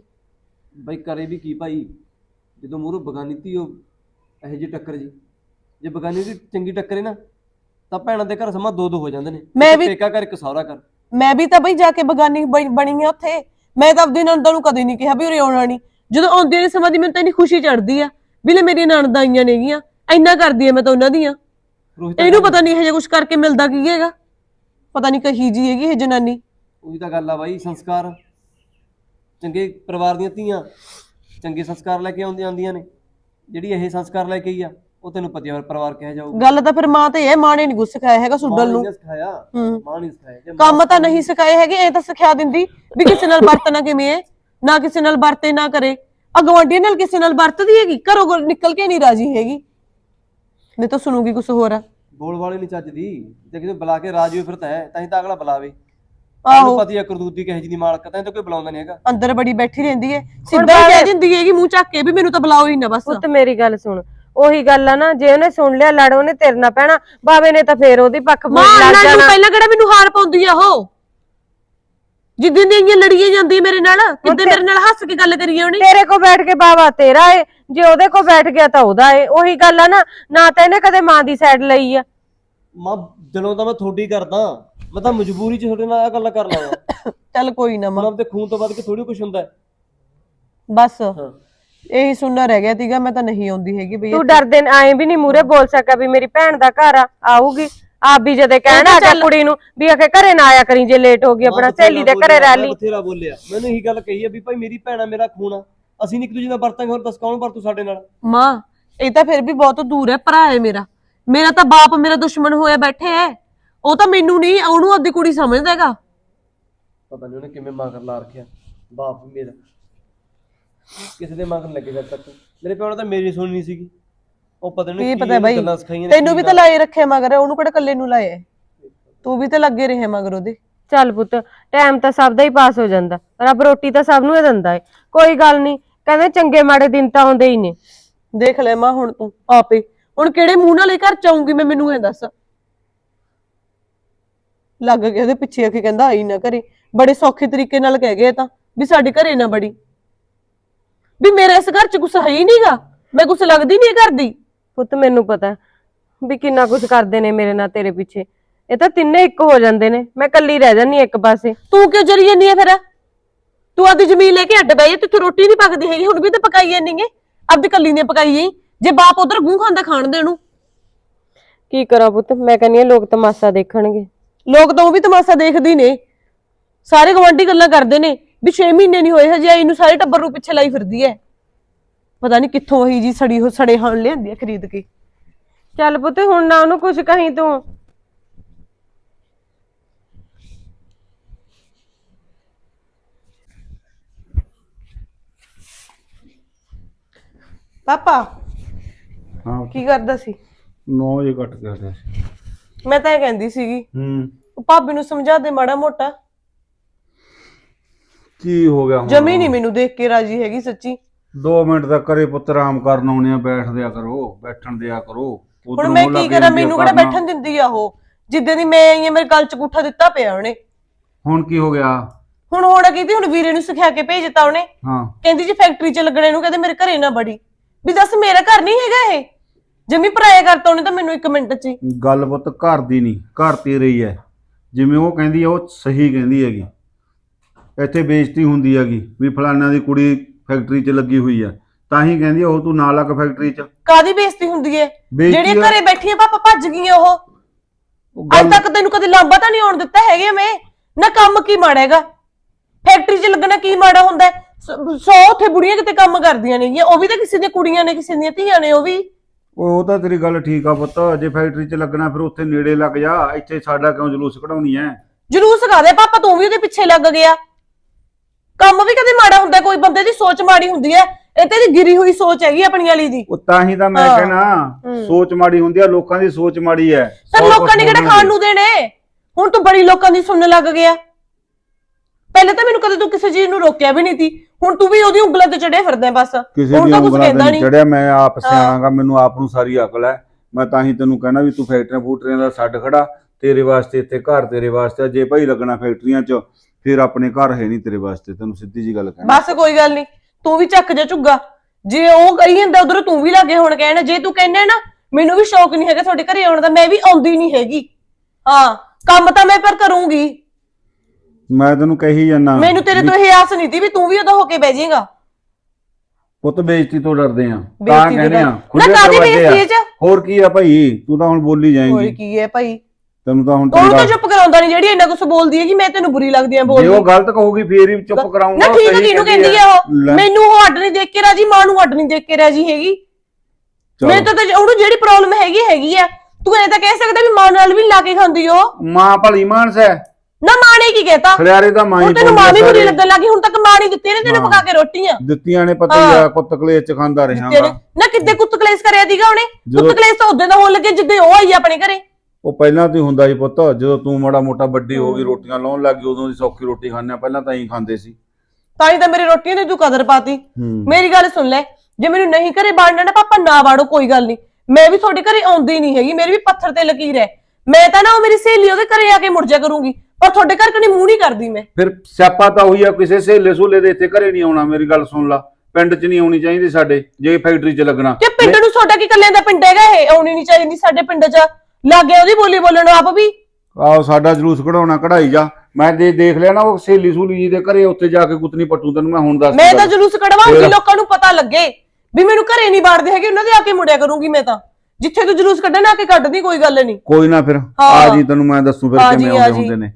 ਬਾਈ ਕਰੇ ਵੀ ਕੀ ਭਾਈ? ਜਦੋਂ ਮੂਹਰੋਂ ਬਗਾਨੀ ਤੀ ਉਹ ਇਹੋ ਜਿਹੀ ਟੱਕਰ ਜੀ। ਜੇ ਬਗਾਨੀ ਦੀ ਚੰਗੀ ਟੱਕਰੇ ਨਾ ਤਾਂ ਭੈਣਾਂ ਦੇ ਘਰ ਸਮਾਂ ਦੋ ਦੋ ਹੋ ਜਾਂਦੇ ਨੇ। ਮੈਂ ਇੱਕ ਵੀ- ਪੇਕਾ ਘਰ ਇੱਕ ਸਹੁਰਾ ਘਰ। ਮੈਂ ਵੀ ਤਾਂ ਬਈ ਜਾ ਕੇ ਬਗਾਨੀ ਬਣ- ਬਣੀ ਆ ਉੱਥੇ। ਮੈਂ ਤਾਂ ਆਪਦੀ ਨਣਦਾਂ ਨੂੰ ਕਦੇ ਨਹੀਂ ਕਿਹਾ ਵੀ ਉਰੇ ਆਉਣਾ ਨਹੀਂ। ਜਦੋਂ ਆਉਂਦੀਆਂ ਨੇ ਸਮਾਂ ਦੀ ਮੈਨੂੰ ਤਾਂ ਇੰਨੀ ਖੁਸ਼ੀ ਚੜਦੀ ਆ ਵੀ ਲੈ ਮੇਰੀਆਂ ਨਣਦਾਂ ਆਈਆਂ ਨੇਗੀਆਂ। ਇੰਨਾ ਕਰਦੀ ਆ ਮੈਂ ਤਾਂ ਉਹਨਾਂ ਦੀਆਂ। ਰੋਹਿਤ ਇਹਨੂੰ ਪਤਾ ਨਹੀਂ ਇਹ ਜਿਹਾ ਕੁਝ ਕਰਕੇ ਮਿਲਦਾ ਕੀ ਹੈਗਾ। ਪਤਾ ਨਹੀਂ ਕਹੀ ਜੀ ਹੈਗੀ ਇਹ ਜਨਾਨੀ। ਉਹੀ ਤਾਂ ਗੱਲ ਆ ਬਾਈ ਸੰਸਕਾਰ। ਚੰਗੇ ਪਰਿਵਾਰ ਦੀਆਂ ਧੀਆਂ ਚੰਗੇ ਸੰਸਕਾਰ ਲੈ ਕੇ ਆਉਂਦੀਆਂ ਆਉਂਦੀਆਂ ਨੇ। ਜਿਹੜੀ ਇਹ ਸੰਸਕਾਰ ਲੈ ਕੇ ਆਈ ਆ ਉਹ ਤੈਨੂੰ ਪਤੀ ਵਾਰ ਪਰਿਵਾਰ ਕਿਹਾ ਜਾਊਗਾ। ਗੱਲ ਤਾਂ ਫਿਰ ਮਾਂ ਤੇ ਹੈ ਮਾਂ ਨੇ ਨਹੀਂ ਗੁੱਸ ਸਿਖਾਇਆ ਹੈਗਾ ਮਾਂ ਸੁੱਡਲ ਨੇ ਨੂੰ। ਨਹੀਂ ਸਿਖਾਇਆ। ਹੂੰ। ਮਾਂ ਨਹੀਂ ਸਿਖਾਇਆ। ਜੇ ਮਾਂ ਕੰਮ ਤਾਂ ਨਹੀਂ ਸਿਖਾਏ ਹੈਗੇ ਇਹ ਤਾਂ ਸਿਖਾ ਦਿੰਦੀ ਵੀ ਕਿਸੇ ਨਾਲ ਵਰਤਣਾ ਕਿਵੇਂ ਹੈ। ਨਾ ਕਿਸੇ ਨਾਲ ਵਰਤੇ ਨਾ ਕਰੇ। ਗਵਾਂਢੀਆਂ ਨਾਲ ਕਿਸੇ ਨਾਲ ਵਰਤਦੀ ਹੈਗੀ ਘਰੋਂ ਘਰ ਨਿਕਲ ਕੇ ਨਹੀਂ ਰਾਜੀ ਹੈਗੀ। ਨਹੀਂ ਤਾਂ ਸੁਣੂਗੀ ਕੁਝ ਹੋਰ ਆ। ਬੋਲ ਵਾਲੇ ਨਹੀਂ ਚੱਜਦੀ। ਜੇ ਕਿਸੇ ਬੁਲਾ ਕੇ ਰਾਜੀ ਫਿਰ ਤਾਂ ਹੈ ਤਾਂ ਹੀ ਤਾਂ ਅਗਲਾ ਬੁਲਾਵੇ। ਆਹੋ। ਉਹਨੂੰ ਪਤੀ ਆ ਕਰਦੂਤ ਕਹੇ ਜੀ ਦੀ ਮਾਲਕ ਤਾਂ ਤਾਂ ਕੋਈ ਬੁਲਾਉਂਦਾ ਨਹੀਂ ਹੈਗਾ। ਅੰਦਰ ਬੜੀ ਬੈਠੀ ਰਹਿੰਦੀ ਹੈ ਸਿੱਧਾ ਹੀ ਕਹਿ ਦਿੰਦੀ ਹੈਗੀ ਮੂੰਹ ਚੱਕ ਕੇ ਵੀ ਮੈਨੂੰ ਤਾਂ ਬੁਲਾਓ ਹੀ ਨਾ ਬਸ। ਪੁੱਤ ਮੇਰੀ ਗੱਲ ਸੁਣ ਉਹੀ ਗੱਲ ਆ ਨਾ ਜੇ ਉਹਨੇ ਸੁਣ ਲਿਆ ਲੜ ਉਹਨੇ ਤੇਰੇ ਨਾਲ ਪੈਣਾ ਬਾਵੇ ਨੇ ਤਾਂ ਫੇਰ ਉਹਦੀ ਪੱਖ ਮਾਂ ਬੋਲ ਲੱਗ ਨਾਲ ਨੂੰ ਜਾਣਾ। ਪਹਿਲਾਂ ਕਿਹੜਾ ਮੈਨੂੰ ਹਾਰ ਪਾਉਂਦੀ ਆ ਉਹ? ਜਿੱਦਿਨ ਦੀ ਇੰਨੀਆਂ ਲੜੀਆਂ ਜਾਂਦੀ ਮੇਰੇ ਨਾਲ ਕਿੱਦਾਂ ਮੇਰੇ ਨਾਲ ਹੱਸ ਕੇ ਗੱਲ ਕਰੀ ਉਹਨੇ? ਤੇਰੇ ਕੋ ਬੈਠ ਕੇ ਬਾਵਾ ਤੇਰਾ ਏ ਜੇ ਉਹਦੇ ਕੋ ਬੈਠ ਗਿਆ ਤਾਂ ਉਹਦਾ ਏ। ਉਹੀ ਗੱਲ ਆ ਨਾ ਨਾ ਤਾਂ ਇਹਨੇ ਕਦੇ ਮਾਂ ਦੀ ਸਾਈਡ ਲਈ ਆ। ਮਾਂ ਦਿਲੋਂ ਤਾਂ ਮੈਂ ਥੋੜੀ ਕਰਦਾ ਮੈਂ ਤਾਂ ਮਜਬੂਰੀ 'ਚ ਤੁਹਾਡੇ ਨਾਲ ਆ ਗੱਲ ਕਰ ਲਾਂਗਾ। (coughs) ਚੱਲ ਕੋਈ ਨਾ ਮਾਂ। ਮਨ ਆਪਦੇ ਖੂਨ ਤੋਂ ਵੱਧ ਕੇ ਥੋੜੀ ਕੁਝ ਹੁੰਦਾ ਹੈ। ਬਸ। ਹਾਂ। ਇਹੀ ਸੁਣਨਾ ਰਹਿ ਗਿਆ ਸੀਗਾ ਮੈਂ ਤਾਂ ਨਹੀਂ ਆਉਂਦੀ ਹੈਗੀ ਬਈ ਤੂੰ ਡਰਦੇ ਆਏ ਵੀ ਨਹੀਂ ਮੂਰੇ ਬੋਲ ਸਕਾ ਵੀ ਮੇਰੀ ਭੈਣ ਦਾ ਘਰ ਆ ਆਊਗੀ। ਆਪ ਵੀ ਜਦੇ ਕਹਿਣਾ ਆ ਕੁੜੀ ਨੂੰ ਵੀ ਆਖੇ ਘਰੇ ਨਾ ਆਇਆ ਕਰੀ ਜੇ ਲੇਟ ਹੋ ਗਈ ਆਪਣਾ ਮਾਂ ਸਹੇਲੀ ਦੇ ਬਥੇਰਾ ਘਰੇ ਰਹਿ ਬੋਲਿਆ, ਲਈ। ਬਥੇਰਾ ਬੋਲਿਆ। ਮੈਨੂੰ ਇਹੀ ਗੱਲ ਕਹੀ ਆ ਵੀ ਭਾਈ ਮੇਰੀ ਭੈਣਾ ਮੇਰਾ ਖੂਨ ਆ। ਅਸੀਂ ਨਹੀਂ ਇੱਕ ਦੂਜੇ ਨਾਲ ਵਰਤਾਂਗੇ ਹੋਰ ਦੱਸ ਕੌਣ ਵਰਤੂ ਸਾਡੇ ਨਾਲ? ਮਾਂ ਇਹ ਤਾਂ ਫਿਰ ਵੀ ਬਹੁਤ ਦੂਰ ਹੈ ਭਰਾ ਹੈ ਮੇਰਾ। ਮੇਰਾ ਤਾਂ ਬਾਪ ਮੇਰਾ ਦੁਸ਼ਮਣ ਹੋਇਆ ਬੈਠੇ ਹੈ। ਉਹ ਤਾਂ ਮੈਨੂੰ ਨਹੀਂ ਉਹਨੂੰ ਆਪਦੀ ਕੁੜੀ ਸਮਝਦਾ ਹੈਗਾ। ਪਤਾ ਨਹੀਂ ਉਹਨੇ ਕਿਵੇਂ ਮਗਰ ਲਾ ਰੱਖਿਆ। ਬਾਪ ਵੀ ਮੇਰਾ। ਕਿਸੇ ਦੇ ਮਗਰ ਲੱਗੇਗਾ ਤੱਕ। ਮੇਰੇ ਪਿਓ ਨੇ ਤਾਂ ਮੇਰੀ ਸੁਣਨੀ ਸੀਗੀ। ਉਹ ਪਤਾ ਨਹੀਂ ਕੀ ਪਤਾ ਬਈ ਗੱਲਾਂ ਸਿਖਾਈਆਂ ਨੇ ਤੈਨੂੰ ਵੀ ਤਾਂ ਲਾਏ ਰੱਖਿਆ ਮਗਰ ਉਹਨੂੰ ਕਿਹੜਾ ਇਕੱਲੇ ਨੂੰ ਲਾਏ? ਹੈ? ਤੂੰ ਵੀ ਤਾਂ ਲੱਗੇ ਰਹੇ ਮਗਰ ਉਹਦੇ। ਚੱਲ ਪੁੱਤ ਟਾਈਮ ਤਾਂ ਸਭ ਦਾ ਹੀ ਪਾਸ ਹੋ ਜਾਂਦਾ। ਰੱਬ ਰੋਟੀ ਤਾਂ ਸਭ ਨੂੰ ਹੀ ਦਿੰਦਾ ਏ। ਕੋਈ ਗੱਲ ਨਹੀਂ ਕਹਿੰਦੇ ਚੰਗੇ ਮਾੜੇ ਦਿਨ ਤਾਂ ਹੁੰਦੇ ਹੀ ਨੇ। ਦੇਖ ਲੈ ਮਾਂ ਹੁਣ ਤੂੰ ਆਪੇ। ਹੁਣ ਕਿਹੜੇ ਮੂੰਹ ਨਾਲ ਇਹ ਘਰ ਚ ਆਉਂਗੀ ਮੈਂ ਮੈਨੂੰ ਇਹ ਦੱਸ। ਲੱਗ ਗਿਆ ਉਹਦੇ ਪਿੱਛੇ ਆ ਕੇ ਕਹਿੰਦਾ ਆਈ ਨਾ ਘਰੇ। ਬੜੇ ਸੌਖੇ ਤਰੀਕੇ ਨਾਲ ਕਹਿ ਗਏ ਇਹ ਤਾਂ ਵੀ ਸਾਡੇ ਘਰੇ ਨਾ ਬੜੀ। ਵੀ ਮੇਰੇ ਇਸ ਘਰ 'ਚ ਕੁਛ ਹੈ ਹੀ ਨਹੀਂਗਾ ਮੈਂ ਕੁਛ ਲੱਗਦੀ ਨਹੀਂ ਕਰਦੀ ਪੁੱਤ ਮੈਨੂੰ ਪਤਾ ਵੀ ਕਿੰਨਾ ਕੁਝ ਕਰਦੇ ਨੇ ਮੇਰੇ ਨਾਲ ਤੇਰੇ ਪਿੱਛੇ। ਇਹ ਤਾਂ ਤਿੰਨੇ ਇੱਕ ਹੋ ਜਾਂਦੇ ਨੇ। ਮੈਂ ਇਕੱਲੀ ਰਹਿ ਜਾਂਦੀ ਹਾਂ ਇੱਕ ਪਾਸੇ। ਤੂੰ ਕਿਉਂ ਜਰੀ ਜਾਂਦੀ ਹੈ ਫਿਰ? ਤੂੰ ਆਪਦੀ ਜ਼ਮੀਨ ਲੈ ਕੇ ਅੱਡ ਬਈ ਤੇ ਰੋਟੀ ਨਹੀਂ ਪੱਕਦੀ ਹੈਗੀ ਹੁਣ ਵੀ ਤਾਂ ਪਕਾਈ ਜਾਂਦੀ ਹੈ। ਆਪਦੀ ਕੱਲੀ ਨੇ ਪਕਾਈ ਹੈ। ਜੇ ਬਾਪ ਉਧਰ ਗੂੰ ਖਾਂਦਾ ਖਾਣ ਦੇ ਉਹਨੂੰ ਕੀ ਕਰਾਂ ਪੁੱਤ? ਮੈਂ ਕਹਿੰਦੀ ਹਾਂ ਲੋਕ ਤਮਾਸ਼ਾ ਦੇਖਣਗੇ। ਲੋਕ ਤਾਂ ਉਹ ਵੀ ਤਮਾਸ਼ਾ ਦੇਖਦੇ ਨੇ। ਸਾਰੇ ਗਵਾਂਢੀ ਗੱਲਾਂ ਕਰਦੇ ਨੇ ਵੀ 6 ਮਹੀਨੇ ਨਹੀਂ ਹੋਏ ਹਜੇ ਆਈ ਨੂੰ ਸਾਰੇ ਟੱਬਰ ਨੂੰ ਪਿੱਛੇ ਲਾਈ ਫਿਰਦੀ ਹੈ ਪਤਾ ਨਹੀਂ ਕਿੱਥੋਂ ਉਹੀ ਜੀ ਸੜੀ ਹੋ ਸੜੇ ਹਾਂ ਲਿਆਂਦੀ ਹੈ ਖਰੀਦ ਕੇ। ਚੱਲ ਪੁੱਤ ਹੁਣ ਨਾ ਉਹਨੂੰ ਕੁਝ ਕਹੀਂ ਤੂੰ। ਪਾਪਾ ਹਾਂ ਕੀ ਕਰਦਾ ਸੀ? 9 ਵਜੇ ਕੱਟ ਗਿਆ ਸੀ। ਮੈਂ ਤਾਂ ਇਹ ਕਹਿੰਦੀ ਸੀਗੀ ਹੂੰ। ਉਹ ਭਾਬੀ ਨੂੰ ਸਮਝਾ ਦੇ ਮਾੜਾ ਮੋਟਾ। ਕੀ ਹੋ ਗਿਆ ਹੁਣ? ਜਮੀ ਨਹੀਂ ਮੈਨੂੰ ਦੇਖ ਕੇ ਰਾਜੀ ਹੈਗੀ ਸੱਚੀ। 2 ਮਿੰਟ ਦਾ ਕਰੇ ਪੁੱਤ ਆਰਾਮ ਕਰਨ ਆਉਣੇ ਆ ਬੈਠ ਦਿਆ ਕਰੋ ਬੈਠਣ ਦਿਆ ਕਰੋ। ਹੁਣ ਉੱਧਰੋਂ ਮੈਂ ਕੀ ਲੱਗ ਕਰਾਂ ਮੈਨੂੰ ਕਿਹੜਾ ਕਰਨ। ਬੈਠਣ ਦਿੰਦੀ ਆ ਉਹ? ਜਿੱਦਾਂ ਦੀ ਮੈਂ ਆਈ ਆ ਮੇਰੇ ਗਲ 'ਚ ਗੁੱਠਾ ਦਿੱਤਾ ਪਿਆ ਉਹਨੇ। ਹੁਣ ਕੀ ਹੋ ਗਿਆ? ਹੁਣ ਹੋਣਾ ਕੀਤੀ ਹੁਣ ਵੀਰੇ ਨੂੰ ਸਿਖਾ ਕੇ ਭੇਜਤਾ ਉਹਨੇ। ਹਾਂ। ਕਹਿੰਦੀ ਜੀ ਫੈਕਟਰੀ 'ਚ ਲੱਗਣੇ ਨੂੰ ਕਹਿੰਦੇ ਮੇਰੇ ਘਰੇ ਨਾ ਬੜੀ ਵੀ ਦੱਸ ਮੇਰਾ ਘਰ ਨਹੀਂ ਹੈਗਾ ਇਹ? ਜਮੀ ਪਰਾਇਆ ਕਰਤਾ ਉਹਨੇ ਤਾਂ ਮੈਨੂੰ 1 ਮਿੰਟ 'ਚ ਹੀ। ਗੱਲ ਪੁੱਤ ਘਰ ਦੀ ਨਹੀਂ ਘਰ ਤੇ ਰਹੀ ਹੈ। ਜਿਵੇਂ ਉਹ ਕਹਿੰਦੀ ਆ ਉਹ ਸਹੀ ਕਹਿੰਦੀ ਹੈਗੀ। ਇੱਥੇ ਬੇਇੱਜ਼ਤੀ ਹੁੰਦੀ ਹੈਗੀ ਵੀ ਫਲਾਨਾ ਦੀ ਕੁੜੀ ਫੈਕਟਰੀ 'ਚ ਲੱਗੀ ਹੋਈ ਹੈ ਤਾਂ ਹੀ ਕਹਿੰਦੀ ਆ ਉਹ ਤੂੰ ਨਾ ਲੱਗ ਫੈਕਟਰੀ 'ਚ। ਕਾਦੀ ਬੇਇੱਜ਼ਤੀ ਹੁੰਦੀ ਹੈ ਬੇਇੱਜ਼ਤੀ ਆ- ਘਰੇ ਬੈਠੀਆਂ ਪਾਪਾ ਭੱਜ ਗਈਆਂ ਉਹ। ਉਹ ਅੱਜ ਤੱਕ ਤੈਨੂੰ ਕਦੇ ਲਾਂਬਾ ਤਾਂ ਨਹੀਂ ਆਉਣ ਦਿੱਤਾ ਹੈਗੇ ਮੈਂ? ਨਾ ਕੰਮ ਕੀ ਮਾੜਾ ਹੈਗਾ? ਫੈਕਟਰੀ 'ਚ ਲੱਗਣਾ ਕੀ ਮਾੜਾ ਹੁੰਦਾ ਹੈ? ਸ- ਉੱਥੇ ਬੁੜੀਆਂ ਕਿਤੇ ਕੰਮ ਕਰਦੀਆਂ ਨੇਗੀਆਂ ਉਹ ਵੀ ਤਾਂ ਕਿਸੇ ਦੀਆਂ ਕੁੜੀਆਂ ਨੇ ਕਿਸੇ ਦੀਆਂ ਧੀਆਂ ਨੇ ਉਹ ਵੀ। ਉਹ ਤਾਂ ਤੇਰੀ ਗੱਲ ਠੀਕ ਆ ਪੁੱਤ ਜੇ ਫੈਕਟਰੀ 'ਚ ਲੱਗਣਾ ਫਿਰ ਉੱਥੇ ਨੇੜੇ ਲੱਗ ਜਾ ਇੱਥੇ ਸਾਡਾ ਕਿਉਂ ਜਲੂਸ ਕਢਾਉਣੀ ਐ? ਜਲੂਸ ਕਾਦੇ ਪਾਪਾ ਤੂੰ ਵੀ ਉਹਦੇ ਪਿੱਛੇ ਲੱਗ ਗਿਆ। ਕੰਮ ਵੀ ਕਦੇ ਮਾੜਾ ਹੁੰਦਾ ਕੋਈ ਬੰਦੇ ਦੀ ਸੋਚ ਮਾੜੀ ਹੁੰਦੀ ਹੈ ਇਹ ਤੇ ਇਹਦੀ ਗਿਰੀ ਹੋਈ ਸੋਚ ਹੈਗੀ ਆਪਣੀ ਵਾਲੀ ਦੀ। ਉਹ ਤਾਂ ਹੀ ਤਾਂ ਮੈਂ ਹਾਂ। ਕਹਿਣਾ ਸੋਚ ਮਾੜੀ ਹੁੰਦੀ ਆ ਲੋਕਾਂ ਦੀ ਸੋਚ ਮਾੜੀ ਐ। ਸਰ ਸੌ ਲੋਕਾਂ ਨੇ ਕੁਛ ਕਿਹੜਾ ਖਾਣ ਨੂੰ ਦੇਣੇ? ਹੁਣ ਤੂੰ ਬੜੀ ਲੋਕਾਂ ਦੀ ਸੁਣਨ ਲੱਗ ਗਿਆ। ਪਹਿਲੇ ਤਾਂ ਮੈਨੂੰ ਕਦੇ ਤੂੰ ਕਿਸੇ ਚੀਜ਼ ਨੂੰ ਰੋਕਿਆ ਵੀ ਨਹੀਂ ਸੀ। ਹੁਣ ਤੂੰ ਵੀ ਉਹਦੀ ਉਂਗਲਾਂ ਤੇ ਚੜੇ ਫਿਰਦਾ ਹੈ ਬਸ। ਕਿਸੇ ਹੁਣ ਦੀ ਤਾਂ ਕੁਝ ਉਂਗਲਾਂ ਤੇ ਕਹਿੰਦਾ ਨਹੀਂ ਨਹੀਂ। ਚੜਿਆ ਮੈਂ ਆਪ ਸਿਆਣਾਗਾ ਮੈਨੂੰ ਆਪ ਨੂੰ ਸਾਰੀ ਅਕਲ ਐ ਮੈਂ ਤਾਂ ਹੀ ਤੈਨੂੰ ਕਹਿਣਾ ਵੀ ਤੂੰ ਫੈਕਟਰੀਆਂ ਫੂਟਰੀਆਂ ਦਾ ਛੱਡ ਖੜਾ। ਤੇਰੇ ਵਾਸਤੇ ਇੱਥੇ ਘਰ ਤੇਰੇ ਵਾਸਤੇ ਆ। ਜੇ ਭਾਈ ਲੱਗਣਾ ਫੈਕਟਰੀਆਂ 'ਚ ਫਿਰ ਆਪਣੇ ਘਰ ਹੈ ਨਹੀਂ ਤੇਰੇ ਵਾਸਤੇ। ਤੈਨੂੰ ਸਿੱਧੀ ਜੀ ਗੱਲ ਕਹਿਣਾ। ਬਸ ਕੋਈ ਗੱਲ ਨਹੀਂ। ਤੂੰ ਵੀ ਚੱਕ ਜਾ ਝੁੱਗਾ। ਜੇ ਉਹ ਕਹੀ ਜਾਂਦਾ ਉਧਰ ਤੂੰ ਵੀ ਲੱਗੇ ਹੁਣ ਕਹਿਣਾ ਜੇ ਤੂੰ ਕਹਿੰਦਾ ਨਾ ਮੈਨੂੰ ਵੀ ਸ਼ੌਕ ਨਹੀਂ ਹੈਗਾ ਤੁਹਾਡੇ ਘਰੇ ਆਉਣ ਦਾ ਮੈਂ ਵੀ ਆਉਂਦੀ ਨਹੀਂ ਹੈਗੀ। ਹਾਂ ਕੰਮ ਤਾਂ ਮੈਂ ਪਰ ਕਰੂੰਗੀ। ਮੈਂ ਤੈਨੂੰ ਕਹੀ ਜਾਂਦਾ ਮੈਨੂੰ ਤੇਰੇ ਤੋਂ ਇਹ ਆਸ ਨਹੀਂ ਸੀ ਵੀ ਤੂੰ ਵੀ ਉਹਦਾ ਹੋ ਕੇ ਬਹਿ ਜਾਏਗਾ। ਪੁੱਤ ਬੇਇੱਜ਼ਤੀ ਤੋਂ ਡਰਦੇ ਆ। ਤਾਂ ਬੇਇੱਜ਼ਤੀ ਕਹਿੰਦੇ ਆ ਡਰ- ਖੁੱਲੇ ਨਾ ਕਾਹਦੀ ਦਰਵਾਜ਼ੇ ਆ। ਬੇਇੱਜ਼ਤੀ ਇਹ 'ਚ? ਹੋਰ ਕੀ ਆ ਭਾਈ? ਤੂੰ ਤਾਂ ਹੁਣ ਬੋਲੀ ਹੋਰ ਜਾਏਂਗੀ ਕੀ ਹੈ ਭਾਈ? ਤੈਨੂੰ ਤਾਂ ਹੁਣ ਉਹਨੂੰ ਤਾਂ ਚੰਗਾ ਚੁੱਪ ਕਰਾਉਂਦਾ ਨਹੀਂ ਜਿਹੜੀ ਇੰਨਾ ਕੁਝ ਬੋਲਦੀ ਹੈਗੀ ਮੈਂ ਤੈਨੂੰ ਬੁਰੀ ਲੱਗਦੀ ਆ ਜੇ ਬੋਲਦੀ ਉਹ ਗਲਤ ਕਹੂਗੀ ਫੇਰ ਹੀ ਚੁੱਪ ਕਰਾਉਂਗਾ ਨਾ ਠੀਕ ਹੈ ਸਹੀ ਕਿਹਨੂੰ ਕਹਿੰਦੀ ਆ। ਉਹ? ਲੈ, ਮੈਨੂੰ ਉਹ ਅੱਡ ਨਹੀਂ ਦੇਖ ਕੇ ਰਾਜੀ ਮਾਂ ਨੂੰ ਅੱਡ ਨਹੀਂ ਦੇਖ ਕੇ ਰਾਜੀ ਹੈਗੀ। ਚਲੋ। ਮੈਂ ਤਾਂ ਤਾਂ ਉਹਨੂੰ ਜਿਹੜੀ ਪ੍ਰੋਬਲਮ ਹੈਗੀ ਹੈਗੀ ਆ। ਤੂੰ ਇਹ ਤਾਂ ਕਹਿ ਸਕਦਾ ਵੀ ਮਾਂ ਨਾਲ ਵੀ ਲਾ ਕੇ ਖਾਂਦੀ ਉਹ ਮਾਂ ਭਲੀ ਮਾਨਸ ਹੈ। ਨਾ ਮਾਂ ਨੇ ਕੀ ਕਹਿਤਾ? ਖਲਿਆਰੇ ਦਾ ਮਾਂ ਹੀ ਹੁਣ ਤੈਨੂੰ ਮਾਂ ਵੀ ਬੁਰੀ। ਲੱਗਣ ਲੱਗੀ ਹੁਣ ਤੱਕ ਮਾਂ ਨਹੀਂ ਦਿੱਤੀ ਨੇ ਤੈਨੂੰ। ਪਕਾ ਕੇ ਰੋਟੀਆਂ। ਦਿੱਤੀਆਂ ਨੇ ਪਤਾ ਹੀ ਆ ਕੁੱਤ ਕਲੇਸ਼ ਚ ਖਾਂਦਾ ਰਹਾਂਗਾ ਨਾ। ਕਿੱਦੇ ਕੁੱਤ ਕਲੇਸ਼ ਕਰਿਆ ਦੀਗਾ ਉਹਨੇ? ਕੁੱਤ ਕਲੇਸ਼ ਤਾਂ ਉਦੋਂ ਦਾ ਹੋਣ ਲੱਗੇ ਜਿੱਦੇ ਉਹ ਆਈ ਆਪਣੇ ਘਰੇ। ਉਹ ਪਹਿਲਾਂ ਤੋਂ ਹੁੰਦਾ ਸੀ ਪੁੱਤ ਜਦੋਂ ਤੂੰ ਮਾੜਾ ਮੋਟਾ ਵੱਡੀ ਹੋ ਗਈ ਰੋਟੀਆਂ ਲਾਉਣ ਲੱਗ ਗਈ ਉਦੋਂ ਦੀ ਸੌਖੀ ਰੋਟੀ ਖਾਂਦੇ ਆ ਪਹਿਲਾਂ ਤਾਂ ਹੀ ਖਾਂਦੇ ਸੀ। ਤਾਂ ਹੀ ਤਾਂ ਮੇਰੀ ਰੋਟੀਆਂ ਦੀ ਤੂੰ ਕਦਰ ਪਾਤੀ। ਮੇਰੀ ਗੱਲ ਸੁਣ ਲੈ ਜੇ ਮੈਨੂੰ ਨਹੀਂ ਘਰੇ ਬਾੜਨਾ ਨਾ ਪਾਪਾ ਨਾ ਬਾੜੋ ਕੋਈ ਗੱਲ ਨਹੀਂ। ਮੈਂ ਵੀ ਤੁਹਾਡੇ ਘਰੇ ਆਉਂਦੀ ਨਹੀਂ ਹੈਗੀ ਮੇਰੀ ਵੀ ਪੱਥਰ ਤੇ ਲਕੀਰ ਹੈ। ਮੈਂ ਤਾਂ ਨਾ ਉਹ ਮੇਰੀ ਸਹੇਲੀ ਉਹਦੇ ਘਰੇ ਆ ਕੇ ਮੁੜ ਜਾ ਕਰੂੰਗੀ। ਪਰ ਤੁਹਾਡੇ ਘਰ ਕਣੀ ਮੂੰਹ ਨਹੀਂ ਕਰਦੀ ਮੈਂ ਫਿਰ ਸਿਆਪਾ ਤਾਂ ਹੋਈ ਆ ਕਿਸੇ ਸਹੇਲੇ ਸਹੂਲੇ ਦੇ ਇੱਥੇ ਘਰੇ ਨਹੀਂ ਆਉਣਾ ਮੇਰੀ ਗੱਲ ਸੁਣ ਲਾ ਪਿੰਡ 'ਚ ਨਹੀਂ ਆਉਣੀ ਚਾਹੀਦੀ ਸਾਡੇ ਜੇ ਫੈਕਟਰੀ 'ਚ ਲੱਗਣਾ ਕਿ ਪਿੰਡ ਨੂੰ ਤੁਹਾਡਾ ਕੀ ਕੱਲਿਆਂ ਦਾ ਪਿੰਡ ਹੈਗਾ ਇਹ ਆਉਣੀ ਨਹੀਂ ਚਾਹੀਦੀ ਸਾਡੇ ਪਿੰਡ 'ਚ ਲੱਗੇ ਉਹਦੀ ਬੋਲੀ ਬੋਲਣ ਆਪ ਵੀ ਆਹੋ ਸਾਡਾ ਜਲੂਸ ਕਢਾਉਣਾ ਕਢਾਈ ਜਾ ਮੈਂ ਦੇ ਦੇਖ ਲਿਆ ਨਾ ਉਹ ਸਹੇਲੀ ਸਹੂਲੀ ਜੀ ਦੇ ਘਰੇ ਉੱਥੇ ਜਾ ਕੇ ਕੁੱਤਨੀ ਪੱਟੂ ਤੈਨੂੰ ਮੈਂ ਹੁਣ ਦੱਸ ਮੈਂ ਤਾਂ। ਜਲੂਸ ਕਢਵਾਉਂਗੀ? ਲੋਕਾਂ ਨੂੰ ਪਤਾ ਲੱਗੇ ਵੀ ਮੈਨੂੰ ਘਰੇ ਨਹੀਂ ਬਾੜਦੇ ਹੈਗੇ ਉਹਨਾਂ ਦੇ ਆ ਕੇ ਮੁੜਿਆ ਕਰੂੰਗੀ ਮੈਂ ਤਾਂ ਜਿੱਥੇ ਤੂੰ ਜਲੂਸ ਕੱਢਣਾ ਆ ਕੇ ਕੱਢਦੀ ਕੋਈ ਗੱਲ ਨਹੀਂ ਕੋਈ ਨਾ ਫਿਰ। ਆ ਜੀ ਤੈਨੂੰ ਮੈਂ ਦੱਸੂ ਫਿਰ ਕਿਵੇਂ ਆਉਂਦੇ। ਹੁੰਦੇ ਨੇ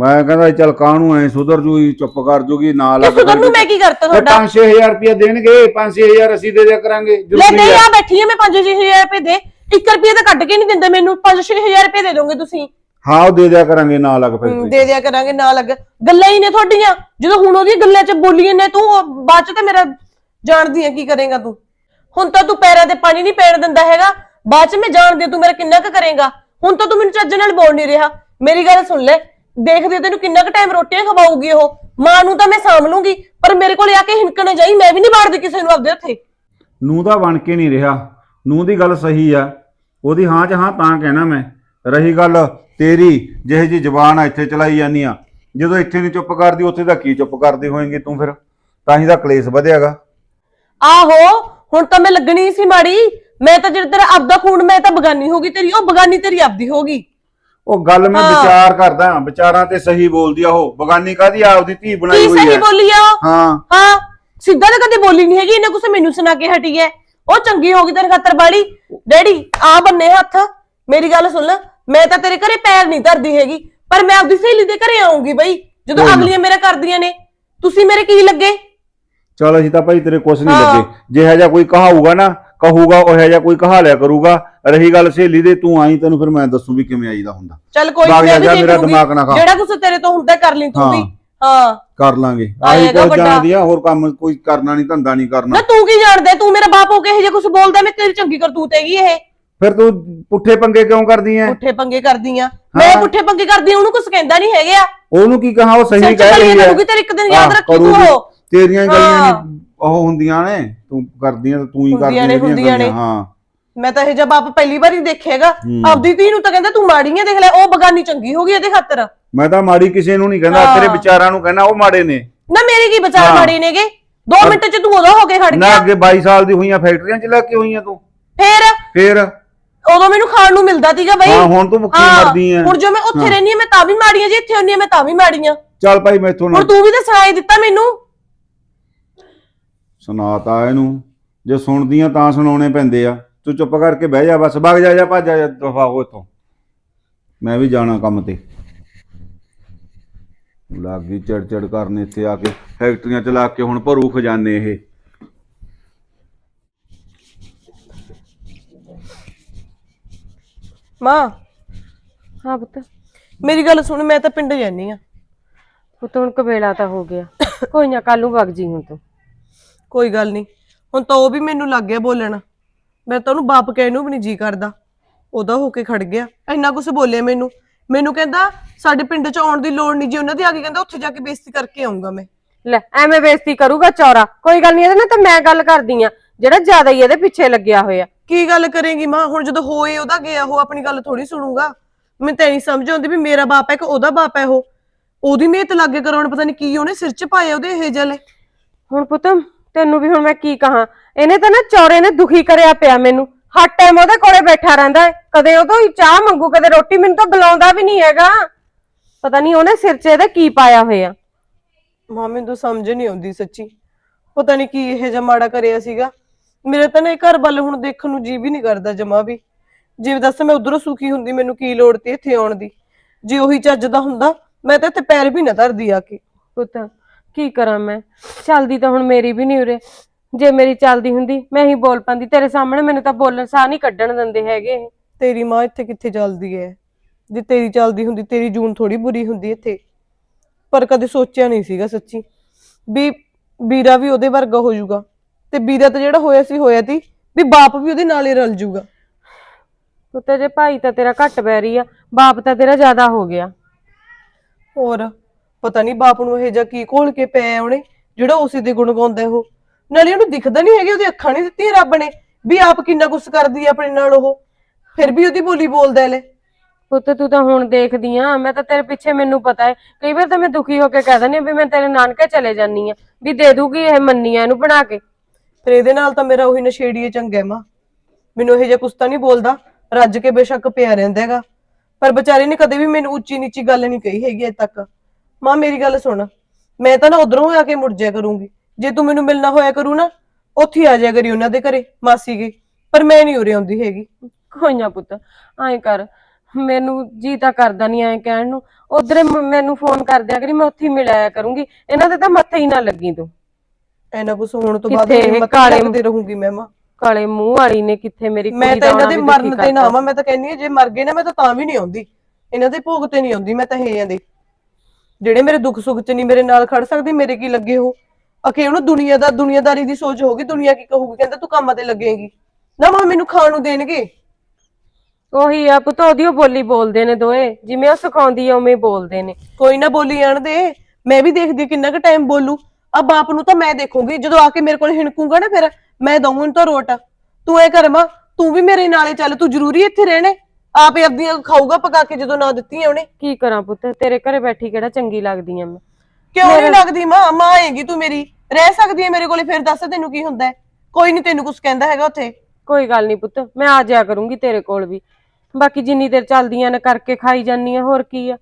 ਮੈਂ ਕਹਿੰਦਾ ਚੱਲ ਕਾਹਨੂੰ ਐ ਸੁਧਰ ਜੂਗੀ ਚੁੱਪ ਕਰ ਜੂਗੀ ਨਾ ਲੱਗ ਸੁਧਰ ਨੂੰ ਮੈਂ ਕੀ ਕਰਤਾ ਤੁਹਾਡਾ 5-6000 ਰੁਪਏ ਦੇਣਗੇ 5-6000 ਅਸੀਂ ਦੇ ਦਿਆ ਕਰਾਂਗੇ ਲੈ ਜ਼ਰੂਰੀ ਦੇ ਹੈ ਆ। ਬੈਠੀ ਆ ਮੈਂ 5-6000 ਰੁਪਏ ਦੇ। 1 ਰੁਪਏ ਤਾਂ ਕੱਢ ਕੇ ਨਹੀਂ ਦਿੰਦੇ ਮੈਨੂੰ 5-6000 ਰੁਪਏ ਦੇ ਦੋਗੇ ਤੁਸੀਂ। ਹਾਂ ਉਹ ਦੇ ਦਿਆ ਕਰਾਂਗੇ ਨਾ ਲੱਗ ਫੈਕਟਰੀ ਦੇ ਦਿਆ ਕਰਾਂਗੇ ਨਾ ਲੱਗ। ਗੱਲਾਂ ਹੀ ਨੇ ਤੁਹਾਡੀਆਂ। ਜਦੋਂ ਹੁਣ ਉਹਦੀਆਂ ਗੱਲਾਂ 'ਚ ਬੋਲੀਆਂ ਨੇ ਤੂੰ ਬਾਅਦ 'ਚ ਤਾਂ ਮੇਰਾ ਜਾਣਦੀ ਆ ਕੀ ਕਰੇਗਾ ਤੂੰ। ਹੁਣ ਤਾਂ ਤੂੰ ਪੈਰਾਂ ਤੇ ਪਾਣੀ ਨਹੀਂ ਪੈਣ ਦਿੰਦਾ ਹੈਗਾ। ਬਾਅਦ 'ਚ ਮੈਂ ਜਾਣਦੀ ਤੂੰ ਮੇਰਾ ਕਿੰਨਾ ਕੁ ਕਰੇਗਾ। ਹੁਣ ਤਾਂ ਤੂੰ ਮੈਨੂੰ ਚੱਜ ਨਾਲ ਬੋਲ ਨਹੀਂ ਰਿਹਾ। ਮੇਰੀ ਗੱਲ ਸੁਣ ਲੈ ਦੇਖਦੇ ਤੈਨੂੰ ਕਿੰਨਾ ਕੁ ਟਾਈਮ ਰੋਟੀਆਂ ਖਵਾਉਗੀ ਉਹ? ਮਾਂ ਨੂੰ ਤਾਂ ਮੈਂ ਸਾਂਭ ਲੂੰਗੀ ਪਰ ਮੇਰੇ ਕੋਲ ਆ ਕੇ ਹਿੰਕਣੇ ਜਾਈ ਮੈਂ ਵੀ ਨਹੀਂ ਬਾੜਦੀ ਕਿਸੇ ਨੂੰ ਆਪਦੇ ਹੱਥੇ। ਨੂੰ ਤਾਂ ਬਣ ਕੇ ਨਹੀਂ ਰਿਹਾ। ਨੂੰ ਦੀ ਗੱਲ ਸਹੀ ਆ। ਉਹਦੀ ਹਾਂ ਚ ਹਾਂ ਤਾਂ ਕਹਿਣਾ ਮੈਂ। ਰਹੀ ਗੱਲ ਤੇਰੀ ਜਿਹੇ ਜੀ ਜ਼ਬਾਨ ਆ ਇੱਥੇ ਚਲਾਈ ਜਾਂਦੀ ਆ। ਜਦੋਂ ਇੱਥੇ ਨਹੀਂ ਚੁੱਪ ਕਰਦੀ ਉੱਥੇ ਤਾਂ ਕੀ ਚੁੱਪ ਕਰਦੀ ਹੋਏਗੀ ਤੂੰ ਫਿਰ? ਤਾਂ ਹੀ ਤਾਂ ਕਲੇਸ਼ ਵਧਿਆਗਾ। ਆਹੋ ਹੁਣ ਤਾਂ ਮੈਂ ਲੱਗਣੀ ਸੀ ਮਾੜੀ। ਮੈਂ ਤਾਂ ਜਿਹੜਾ ਤੇਰਾ ਆਪਦਾ ਖੂਨ ਮੈਂ ਤਾਂ ਬਗਾਨੀ ਹੋ ਗਈ ਤੇਰੀ ਉਹ ਬਗਾਨੀ ਤੇਰੀ ਆਪਦੀ ਹੋ ਗਈ। ਉਹ ਗੱਲ ਮੈਂ ਹਾਂ। ਵਿਚਾਰ ਕਰਦਾ ਵਿਚਾਰਾਂ ਤੇ ਸਹੀ ਬੋਲਦੀ ਆ ਉਹ। ਬਗਾਨੀ ਕਾਦੀ ਆਪਦੀ ਧੀ ਬਣਾਈ ਹੋਈ ਸਹੀ ਹੈ ਬੋਲੀ ਆ ਉਹ? ਹਾਂ। ਹਾਂ ਸਿੱਧਾ ਤਾਂ ਕਦੇ ਬੋਲੀ ਨਹੀਂ ਹੈਗੀ ਇਹਨੇ ਕੁਛ ਮੈਨੂੰ ਸੁਣਾ ਕੇ ਹਟੀ ਹੈ ਉਹ ਚੰਗੀ ਹੋ ਗਈ ਤੇਰੇ ਖਾਤਰ ਬਾੜੀ ਡੈਡੀ ਆ ਬੰਨੇ ਹੱਥ। ਮੇਰੀ ਗੱਲ ਸੁਣ ਲੈ ਮੈਂ ਤਾਂ ਤੇਰੇ ਘਰੇ ਪੈਰ ਨਹੀਂ ਧਰਦੀ ਹੈਗੀ ਪਰ ਮੈਂ ਆਪਦੀ ਸਹੇਲੀ ਦੇ ਘਰੇ ਆਉਂਗੀ ਬਈ ਜਦੋਂ ਕੋਈ ਨਾ। ਅਗਲੀਆਂ ਮੇਰਾ ਕਰਦੀਆਂ ਨੇ। ਤੁਸੀਂ ਮੇਰੇ ਕੀ ਲੱਗੇ? ਚਲ ਅਸੀਂ ਤਾਂ ਭਾਈ ਤੇਰੇ ਕੁਛ ਨਹੀਂ ਹਾਂ। ਲੱਗੇ। ਜਿਹੋ ਜਿਹਾ ਕੋਈ ਕਹਾਊਗਾ ਨਾ ਕਹੂਗਾ ਉਹ ਜਿਹਾ ਕੋਈ ਕਹਾ ਲਿਆ ਕਰੂਗਾ ਰਹੀ ਗੱਲ ਸਹੇਲੀ ਦੇ ਤੂੰ ਆਈ ਤੈਨੂੰ ਫਿਰ ਮੈਂ ਦੱਸੂ ਵੀ ਕਿਵੇਂ ਆਈਦਾ ਹੁੰਦਾ ਚੱਲ ਕੋਈ ਭਾਗ ਨੀ, ਮੈਂ ਜਾ, ਵੀ ਦੇਖ ਮੇਰਾ ਲੂੰਗੀ। ਦਿਮਾਗ ਨਾ ਖਾ। ਜਿਹੜਾ ਕੁਛ ਤੇਰੇ ਤੋਂ ਹੁੰਦਾ ਕਰ ਲਈ ਤੂੰ ਹਾਂ। ਵੀ ਹਾਂ ਕਰ ਲਾਂਗੇ ਆਏਗਾ ਆਹੀ ਕੁਝ ਵੱਡਾ। ਜਾਣਦੀ ਆ ਹੋਰ ਕੰਮ ਕੋਈ ਕਰਨਾ ਨਹੀਂ ਧੰਦਾ ਨਹੀਂ ਕਰਨਾ ਨਾ ਤੂੰ ਕੀ ਜਾਣਦਾ ਤੂੰ ਮੇਰਾ ਬਾਪ ਹੋ ਕੇ ਇਹ ਜੇ ਕੁਛ ਬੋਲਦਾ ਮੈਂ ਤੇਰੀ ਚੰਗੀ ਕਰਤੂਤ ਹੈਗੀ ਇਹ ਫਿਰ ਤੂੰ ਪੁੱਠੇ ਪੰਗੇ ਕਿਉਂ ਕਰਦੀ ਐ ਪੁੱਠੇ ਪੰਗੇ ਕਰਦੀ ਆ ਮੈਂ ਹਾਂ। ਪੁੱਠੇ ਪੰਗੇ ਕਰਦੀ ਆ ਉਹਨੂੰ ਕੁਛ ਕਹਿੰਦਾ ਨਹੀਂ ਹੈਗੇ ਉਹਨੂੰ ਕੀ ਕਹਾ ਉਹ ਸਹੀ ਕਹਿ ਰਹੀ ਹੈ ਕਰੂਗੀ ਤੇਰੇ ਇੱਕ ਦਿਨ ਯਾਦ ਹਾਂ, ਰੱਖੀ ਤੂੰ ਕਰੂਗੀ। ਉਹ ਤੇਰੀਆਂ ਗਲੀਆਂ ਹਾਂ। ਨਹੀਂ ਉਹ ਹੁੰਦੀਆਂ ਨੇ ਤੂੰ ਕਰਦੀਆਂ ਤਾਂ ਤੂੰ ਹੀ ਕਰਦੀ ਹੁੰਦੀਆਂ ਨੇ, ਇਹਦੀਆਂ ਹੁੰਦੀਆਂ ਨੇ। ਗਲੀਆਂ, ਹਾਂ। ਮੈਂ ਤਾਂ ਇਹ ਜਿਹਾ ਬਾਪ ਪਹਿਲੀ ਵਾਰੀ ਦੇਖੇਗਾ ਹੂੰ। ਆਪਦੀ ਧੀ ਨੂੰ ਤਾਂ ਕਹਿੰਦਾ ਤੂੰ ਮਾੜੀ ਦੇਖ ਲੈ ਉਹ ਬਗਾਨੀ ਚੰਗੀ ਹੋ ਗਈ ਇਹਦੇ ਖਾਤਰ। ਮੈਂ ਤਾਂ ਮਾੜੀ ਕਿਸੇ ਨੂੰ ਨਹੀਂ ਕਹਿੰਦਾ ਹਾਂ। ਤੇਰੇ ਵਿਚਾਰਾਂ ਨੂੰ ਕਹਿੰਦਾ ਉਹ ਮਾੜੇ ਨੇ। ਨਾ ਮੇਰੀ ਕੀ ਵਿਚਾਰ ਹਾਂ। ਮਾੜੇ ਨੇਗੇ? 2 ਮਿੰਟ ਚ ਤੂੰ ਉਦੋਂ ਹੋ ਕੇ ਖੜ ਨਾ ਗਿਆ। ਅੱਗੇ 22 ਸਾਲ ਦੀ ਹੋਈਆਂ ਫੈਕਟਰੀਆਂ ਚ ਲੱਗ ਕੇ ਹੋਈਆਂ ਤੂੰ। ਫੇਰ? ਫੇਰ? ਉਦੋਂ ਮੈਨੂੰ ਖਾਣ ਨੂੰ ਮਿਲਦਾ ਸੀਗਾ ਬਈ। ਹਾਂ ਹੁਣ ਤੂੰ ਭੁੱਖੀ ਹਾਂ, ਮਰਦੀ ਐ। ਹੁਣ ਜੋ ਮੈਂ ਉੱਥੇ ਹਾਂ। ਰਹਿਨੀ ਆ ਮੈਂ ਤਾਂ ਵੀ ਮਾੜੀਆਂ ਜੇ ਇੱਥੇ ਹੁੰਨੀ ਆ ਮੈਂ ਤਾਂ ਵੀ ਮਾੜੀਆਂ। ਚੱਲ ਭਾਈ ਮੈਥੋਂ ਨਾ ਹੁਣ ਤੂੰ ਵੀ ਤਾਂ ਸੁਣਾਈ ਦਿੱਤਾ ਮੈਨੂੰ। ਸੁਣਾਤਾ ਇਹਨੂੰ। ਜੇ ਸੁਣਦੀਆਂ ਤਾਂ ਸੁਣਾਉਣੇ ਪੈਂਦੇ ਆ। ਤੂੰ ਚੁੱਪ ਕਰਕੇ ਬਹਿ ਜਾ ਬਸ ਵਗ ਜਾ ਜਾ ਭੱਜ ਜਾ ਦਫਾ ਹੋ ਇੱਥੋਂ। ਮੈਂ ਵੀ ਜਾਣਾ ਕੰਮ ਤੇ। ਲੱਗ ਗਈ ਚੜ ਚੜ ਕਰਨ ਇੱਥੇ ਆ ਕੇ। ਫੈਕਟਰੀਆਂ ਚਲਾ ਕੇ ਹੁਣ ਭਰੂ ਖਜ਼ਾਨੇ ਇਹ। ਮਾਂ ਹਾਂ ਪੁੱਤ। ਮੇਰੀ ਗੱਲ ਸੁਣ ਮੈਂ ਤਾਂ ਪਿੰਡ ਜਾਨੀ ਆ। ਪੁੱਤ ਹੁਣ ਕਵੇਲਾ ਤਾਂ ਹੋ ਗਿਆ। ਕੋਈ ਨਾ ਕੱਲ ਨੂੰ ਵਗ ਜੀ ਹੁਣ ਤੂੰ। ਕੋਈ ਗੱਲ ਨਹੀਂ। ਹੁਣ ਤਾਂ ਉਹ ਵੀ ਮੈਨੂੰ ਲੱਗ ਗਿਆ ਬੋਲਣ। ਮੈਂ ਤਾਂ ਉਹਨੂੰ ਬਾਪ ਕਹਿਣ ਨੂੰ ਵੀ ਨਹੀਂ ਜੀ ਕਰਦਾ। ਉਹਦਾ ਹੋ ਕੇ ਖੜ ਗਿਆ। ਇੰਨਾ ਕੁਝ ਬੋਲਿਆ ਮੈਨੂੰ। ਮੈਨੂੰ ਕਹਿੰਦਾ ਸਾਡੇ ਪਿੰਡ 'ਚ ਆਉਣ ਦੀ ਲੋੜ ਨਹੀਂ ਜੀ। ਉਹਨਾਂ ਦੀ ਆ ਕੇ ਕਹਿੰਦਾ ਉੱਥੇ ਜਾ ਕੇ ਬੇਇੱਜ਼ਤੀ ਕਰਕੇ ਆਉਂਗਾ ਮੈਂ। ਲੈ ਐਵੇਂ ਬੇਇੱਜ਼ਤੀ ਕਰੂਗਾ ਚੌਰਾ। ਕੋਈ ਗੱਲ ਨਹੀਂ ਇਹਦੇ ਨਾਲ ਤਾਂ ਮੈਂ ਗੱਲ ਕਰਦੀ ਆ ਜਿਹੜਾ ਜ਼ਿਆਦਾ ਹੀ ਇਹਦੇ ਪਿੱਛੇ ਲੱਗਿਆ ਹੋਇਆ। ਕੀ ਗੱਲ ਕਰੇਗੀ ਮਾਂ? ਹੁਣ ਜਦੋਂ ਹੋਏ ਉਹਦਾ ਗਿਆ ਉਹ ਆਪਣੀ ਗੱਲ ਥੋੜੀ ਸੁਣੂਗਾ। ਮੈਨੂੰ ਤਾਂ ਨਹੀਂ ਸਮਝ ਆਉਂਦੀ ਵੀ ਮੇਰਾ ਬਾਪ ਹੈ ਕਿ ਉਹਦਾ ਬਾਪ ਹੈ ਉਹ। ਉਹਦੀ ਮਿਹਨਤ ਲੱਗੇ ਕਰਾਉਣ ਪਤਾ ਨਹੀਂ ਕੀ ਉਹਨੇ ਸਿਰ 'ਚ ਪਾਇਆ ਉਹਦੇ ਇਹ ਜਲੇ ਹੁਣ ਪੁੱਤ ਤੈਨੂੰ ਵੀ ਹੁਣ ਮੈਂ ਕੀ ਕਹਾਂ? ਇਹਨੇ ਤਾਂ ਨਾ ਚੌਰੇ ਨੇ ਦੁਖੀ ਕਰਿਆ ਪਿਆ ਮੈਨੂੰ। ਹਰ ਟਾਈਮ ਉਹਦੇ ਕੋਲੇ ਬੈਠਾ ਰਹਿੰਦਾ ਹੈ। ਕਦੇ ਉਹ ਤੋਂ ਹੀ ਚਾਹ ਮੰਗੂ ਕਦੇ ਰੋਟੀ। ਮੈਨੂੰ ਤਾਂ ਬੁਲਾਉਂਦਾ ਵੀ ਨਹੀਂ ਹੈਗਾ। ਪਤਾ ਨਹੀਂ ਉਹਨੇ ਸਿਰ 'ਚ ਇਹਦੇ ਕੀ ਪਾਇਆ ਹੋਇਆ। ਮਾਂ ਮੈਨੂੰ ਤਾਂ ਸਮਝ ਨਹੀਂ ਆਉਂਦੀ ਸੱਚੀ। ਪਤਾ ਨਹੀਂ ਕੀ ਇਹ ਜਿਹਾ ਮਾੜਾ ਕਰਿਆ ਸੀਗਾ। ਮੇਰੇ ਤਾਂ ਨਾ ਇਹ ਘਰ ਵੱਲ ਹੁਣ ਦੇਖਣ ਨੂੰ ਜੀ ਵੀ ਨਹੀਂ ਕਰਦਾ ਜਮਾ ਵੀ। ਜਿਵੇਂ ਦੱਸ ਮੈਂ ਉਧਰੋਂ ਸੁਖੀ ਹੁੰਦੀ ਮੈਨੂੰ ਕੀ ਲੋੜ ਤੀ ਇੱਥੇ ਆਉਣ ਦੀ? ਜੇ ਉਹੀ ਚੱਜ ਦਾ ਹੁੰਦਾ ਮੈਂ ਤਾਂ ਇੱਥੇ ਪੈਰ ਵੀ ਨਾ ਧਰਦੀ ਆ ਕੇ। ਪੁੱਤ ਕੀ ਕਰਾਂ ਮੈਂ? ਚੱਲਦੀ ਤਾਂ ਹੁਣ ਮੇਰੀ ਵੀ ਨਹੀਂ ਉਰੇ। ਜੇ ਮੇਰੀ ਚੱਲਦੀ ਹੁੰਦੀ ਮੈਂ ਹੀ ਬੋਲ ਪਾਂਦੀ। ਤੇਰੇ ਸਾਹਮਣੇ ਮੈਨੂੰ ਤਾਂ ਬੋਲਣ ਸਾਹ ਨਹੀਂ ਕੱਢਣ ਦਿੰਦੇ ਹੈਗੇ ਇਹ। ਤੇਰੀ ਮਾਂ ਇੱਥੇ ਕਿੱਥੇ ਚੱਲਦੀ ਐ? ਜੇ ਤੇਰੀ ਚੱਲਦੀ ਹੁੰਦੀ ਤੇਰੀ ਜੂਨ ਥੋੜੀ ਬੁਰੀ ਹੁੰਦੀ ਇੱਥੇ। ਪਰ ਕਦੇ ਸੋਚਿਆ ਨਹੀਂ ਸੀਗਾ ਸੱਚੀ। ਵੀ ਵੀਰਾ ਵੀ ਉਹਦੇ ਵਰਗਾ ਹੋ ਜਾਊਗਾ। ਤੇ ਵੀਰਾ ਤਾਂ ਜਿਹੜਾ ਹੋਇਆ ਸੀ ਹੋਇਆ ਤੀ। ਵੀ ਬਾਪ ਵੀ ਉਹਦੇ ਨਾਲ ਹੀ ਰਲ ਜਾਊਗਾ। ਪੁੱਤ ਜੇ ਭਾਈ ਤਾਂ ਤੇਰਾ ਘੱਟ ਬੈਰੀ ਆ ਬਾਪ ਤਾਂ ਤੇਰਾ ਜ਼ਿਆਦਾ ਹੋ ਗਿਆ। ਹੋਰ? ਪਤਾ ਨਹੀਂ ਬਾਪ ਨੂੰ ਇਹ ਜਿਹਾ ਕੀ ਘੋਲ ਕੇ ਪਿਆ ਉਹਨੇ ਜਿਹੜਾ ਉਸੇ ਦੇ ਗੁਣ ਗਾਉਂਦਾ ਉਹ। ਨਾਲੇ ਉਹਨੂੰ ਦਿਖਦਾ ਨਹੀਂ ਹੈਗੀ ਉਹਦੀ ਅੱਖਾਂ ਨਹੀਂ ਦਿੱਤੀਆਂ ਰੱਬ ਨੇ ਵੀ ਆਪ ਕਿੰਨਾ ਕੁਛ ਕਰਦੀ ਆ ਆਪਣੇ ਨਾਲ ਉਹ। ਫਿਰ ਵੀ ਉਹਦੀ ਬੋਲੀ ਬੋਲਦਾ ਲੈ। ਪੁੱਤ ਤੂੰ ਤਾਂ ਹੁਣ ਦੇਖਦੀ ਆ ਮੈਂ ਤਾਂ ਤੇਰੇ ਪਿੱਛੇ ਮੈਨੂੰ ਪਤਾ ਹੈ ਕਈ ਵਾਰ ਤਾਂ ਮੈਂ ਦੁਖੀ ਹੋ ਕੇ ਕਹਿ ਦਿੰਦੀ ਆ ਵੀ ਮੈਂ ਤੇਰੇ ਨਾਨਕੇ ਚਲੇ ਜਾਨੀ ਆ ਵੀ ਦੇ ਦੂਗੀ ਇਹ ਮੰਨੀ ਆ ਇਹਨੂੰ ਬਣਾ ਕੇ। ਫਿਰ ਇਹਦੇ ਨਾਲ ਤਾਂ ਮੇਰਾ ਉਹੀ ਨਸ਼ੇੜੀਏ ਚੰਗਾ ਮਾਂ ਮੈਨੂੰ ਇਹ ਜਿਹਾ ਕੁਛ ਤਾਂ ਨਹੀਂ ਬੋਲਦਾ ਰੱਜ ਕੇ ਬੇਸ਼ੱਕ ਪਿਆ ਰਹਿੰਦਾ ਹੈਗਾ। ਪਰ ਵਿਚਾਰੇ ਨੇ ਕਦੇ ਵੀ ਮੈਨੂੰ ਉੱਚੀ ਨੀਚੀ ਗੱਲ ਨਹੀਂ ਕਹੀ ਹੈਗੀ ਅਜੇ ਤੱਕ। ਮਾਂ ਮੇਰੀ ਗੱਲ ਸੁਣ। ਮੈਂ ਤਾਂ ਨਾ ਉਧਰੋਂ ਆ ਕੇ ਮੁੜ ਜਾਇਆ ਕਰੂੰਗੀ। ਜੇ ਤੂੰ ਮੈਨੂੰ ਮਿਲਣਾ ਹੋਇਆ ਕਰੂ ਨਾ ਉੱਥੇ ਹੀ ਆ ਜਾਇਆ ਕਰੀ ਉਹਨਾਂ ਦੇ ਘਰੇ ਮਾਸੀ ਗਈ ਪਰ ਮੈਂ ਨਹੀਂ ਉਰੇ ਆਉਂਦੀ ਹੈਗੀ। ਕੋਈ ਨਾ ਪੁੱਤ ਐਂ ਕਰ। ਮੈਨੂੰ ਜੀ ਤਾਂ ਕਰਦਾ ਨਹੀਂ ਐਂ ਕਹਿਣ ਨੂੰ। ਉਧਰੇ ਮੈਨੂੰ ਫੋਨ ਕਰ ਦਿਆ ਕਰੀ ਮੈਂ ਉੱਥੇ ਹੀ ਮਿਲਾਇਆ ਕਰੂੰਗੀ। ਇਹਨਾਂ ਦੇ ਤਾਂ ਮੱਥੇ ਹੀ ਨਾ ਲੱਗੀ ਤੂੰ। ਐਨਾ ਕੁਛ ਹੋਣ ਤੋਂ ਬਾਅਦ ਕਿੱਥੇ ਇਹ ਕਾਲੇ- ਲੱਗਦੀ ਰਹੂੰਗੀ ਮੈਂ ਮਾਂ। ਕਾਲੇ ਮੂੰਹ ਵਾਲੀ ਨੇ ਕਿੱਥੇ ਮੇਰੀ ਮੈਂ ਕੁੜੀ ਤਾਂ ਦਾ ਇਹਨਾਂ ਆਉਣਾ ਦੇ ਵੀ ਮਰਨ ਤੇ ਨਾ। ਆਵਾਂ ਮੈਂ ਤਾਂ ਕਹਿੰਨੀ ਆ ਜੇ ਮਰ ਗਏ ਨਾ ਮੈਂ ਤਾਂ ਤਾਂ ਵੀ ਨਹੀਂ ਆਉਂਦੀ। ਇਹਨਾਂ ਦੇ ਭੋਗ ਤੇ ਨਹੀਂ ਆਉਂਦੀ ਮੈਂ ਤਾਂ ਹੇਆਂ ਦੇ। ਜਿਹੜੇ ਮੇਰੇ ਦੁੱਖ ਸੁੱਖ ਚ ਨਹੀਂ ਮੇਰੇ ਨਾਲ ਖੜ ਸਕਦੇ ਮੇਰੇ ਕੀ ਲੱਗੇ ਹੋ ਅਕੇ ਉਹਨੂੰ ਦੁਨੀਆ ਦਾ ਦੁਨੀਆਦਾਰੀ ਦੀ ਸੋਚ ਹੋਗੀ ਦੁਨੀਆ ਕੀ ਕਹੂਗੀ? ਕਹਿੰਦਾ ਤੂੰ ਕੰਮਾਂ ਤੇ ਲੱਗੇਗੀ। ਨਾ ਮਾਂ ਮੈਨੂੰ ਖਾਣ ਨੂੰ ਦੇਣਗੇ। ਉਹੀ ਆ ਪੁੱਤ ਉਹਦੀ ਉਹ ਬੋਲੀ ਬੋਲਦੇ ਨੇ ਦੋਏ। ਜਿਵੇਂ ਉਹ ਸਿਖਾਉਂਦੀ ਆ ਉਵੇਂ ਹੀ ਬੋਲਦੇ ਨੇ। ਕੋਈ ਨਾ ਬੋਲੀ ਜਾਣ ਦੇ। ਮੈਂ ਵੀ ਦੇਖਦੀ ਕਿੰਨਾ ਕੁ ਟਾਈਮ ਬੋਲੂ। ਆ ਬਾਪ ਨੂੰ ਤਾਂ ਮੈਂ ਦੇਖੂੰਗੀ। ਜਦੋਂ ਆ ਕੇ ਮੇਰੇ ਕੋਲ ਹਿਣਕੂਗਾ ਨਾ ਫਿਰ ਮੈਂ ਦਊਂ ਤਾਂ ਰੋਟ। ਤੂੰ ਐ ਕਰ ਮਾਂ ਤੂੰ ਵੀ ਮੇਰੇ ਨਾਲੇ ਚੱਲ। ਤੂੰ ਜ਼ਰੂਰੀ ਇੱਥੇ ਰਹਿਣੇ। ਆਪੇ ਆਪਦੀਆਂ ਖਾਊਗਾ ਪਕਾ ਕੇ ਜਦੋਂ ਨਾ ਦਿੱਤੀਆਂ ਉਹਨੇ। ਕੀ ਕਰਾਂ ਪੁੱਤ? ਤੇਰੇ ਘਰੇ ਬੈਠੀ ਕਿਹੜਾ ਚੰਗੀ ਲੱਗਦੀ ਆ ਮੈਂ? ਕਿਉਂ ਨਹੀਂ ਲੱਗਦੀ ਮਾਂ? ਮਾਂ ਆਏਗੀ ਤੂੰ ਮੇਰੀ। ਰਹਿ ਸਕਦੀ ਹੈ ਮੇਰੇ ਕੋਲੇ ਫਿਰ ਦੱਸ ਤੈਨੂੰ ਕੀ ਹੁੰਦਾ ਹੈ। ਕੋਈ ਨਹੀਂ ਤੈਨੂੰ ਕੁਝ ਕਹਿੰਦਾ ਹੈਗਾ ਉੱਥੇ। ਕੋਈ ਗੱਲ ਨਹੀਂ ਪੁੱਤ ਮੈਂ ਆ ਜਾਇਆ ਕਰੂੰਗੀ ਤੇਰੇ ਕੋਲ ਵੀ। ਬਾਕੀ ਜਿੰਨੀ ਦੇਰ ਚੱਲਦੀਆਂ ਨੇ ਕਰਕੇ ਖਾਈ ਜਾਨੀ ਆ ਹੋਰ ਕੀ ਆ?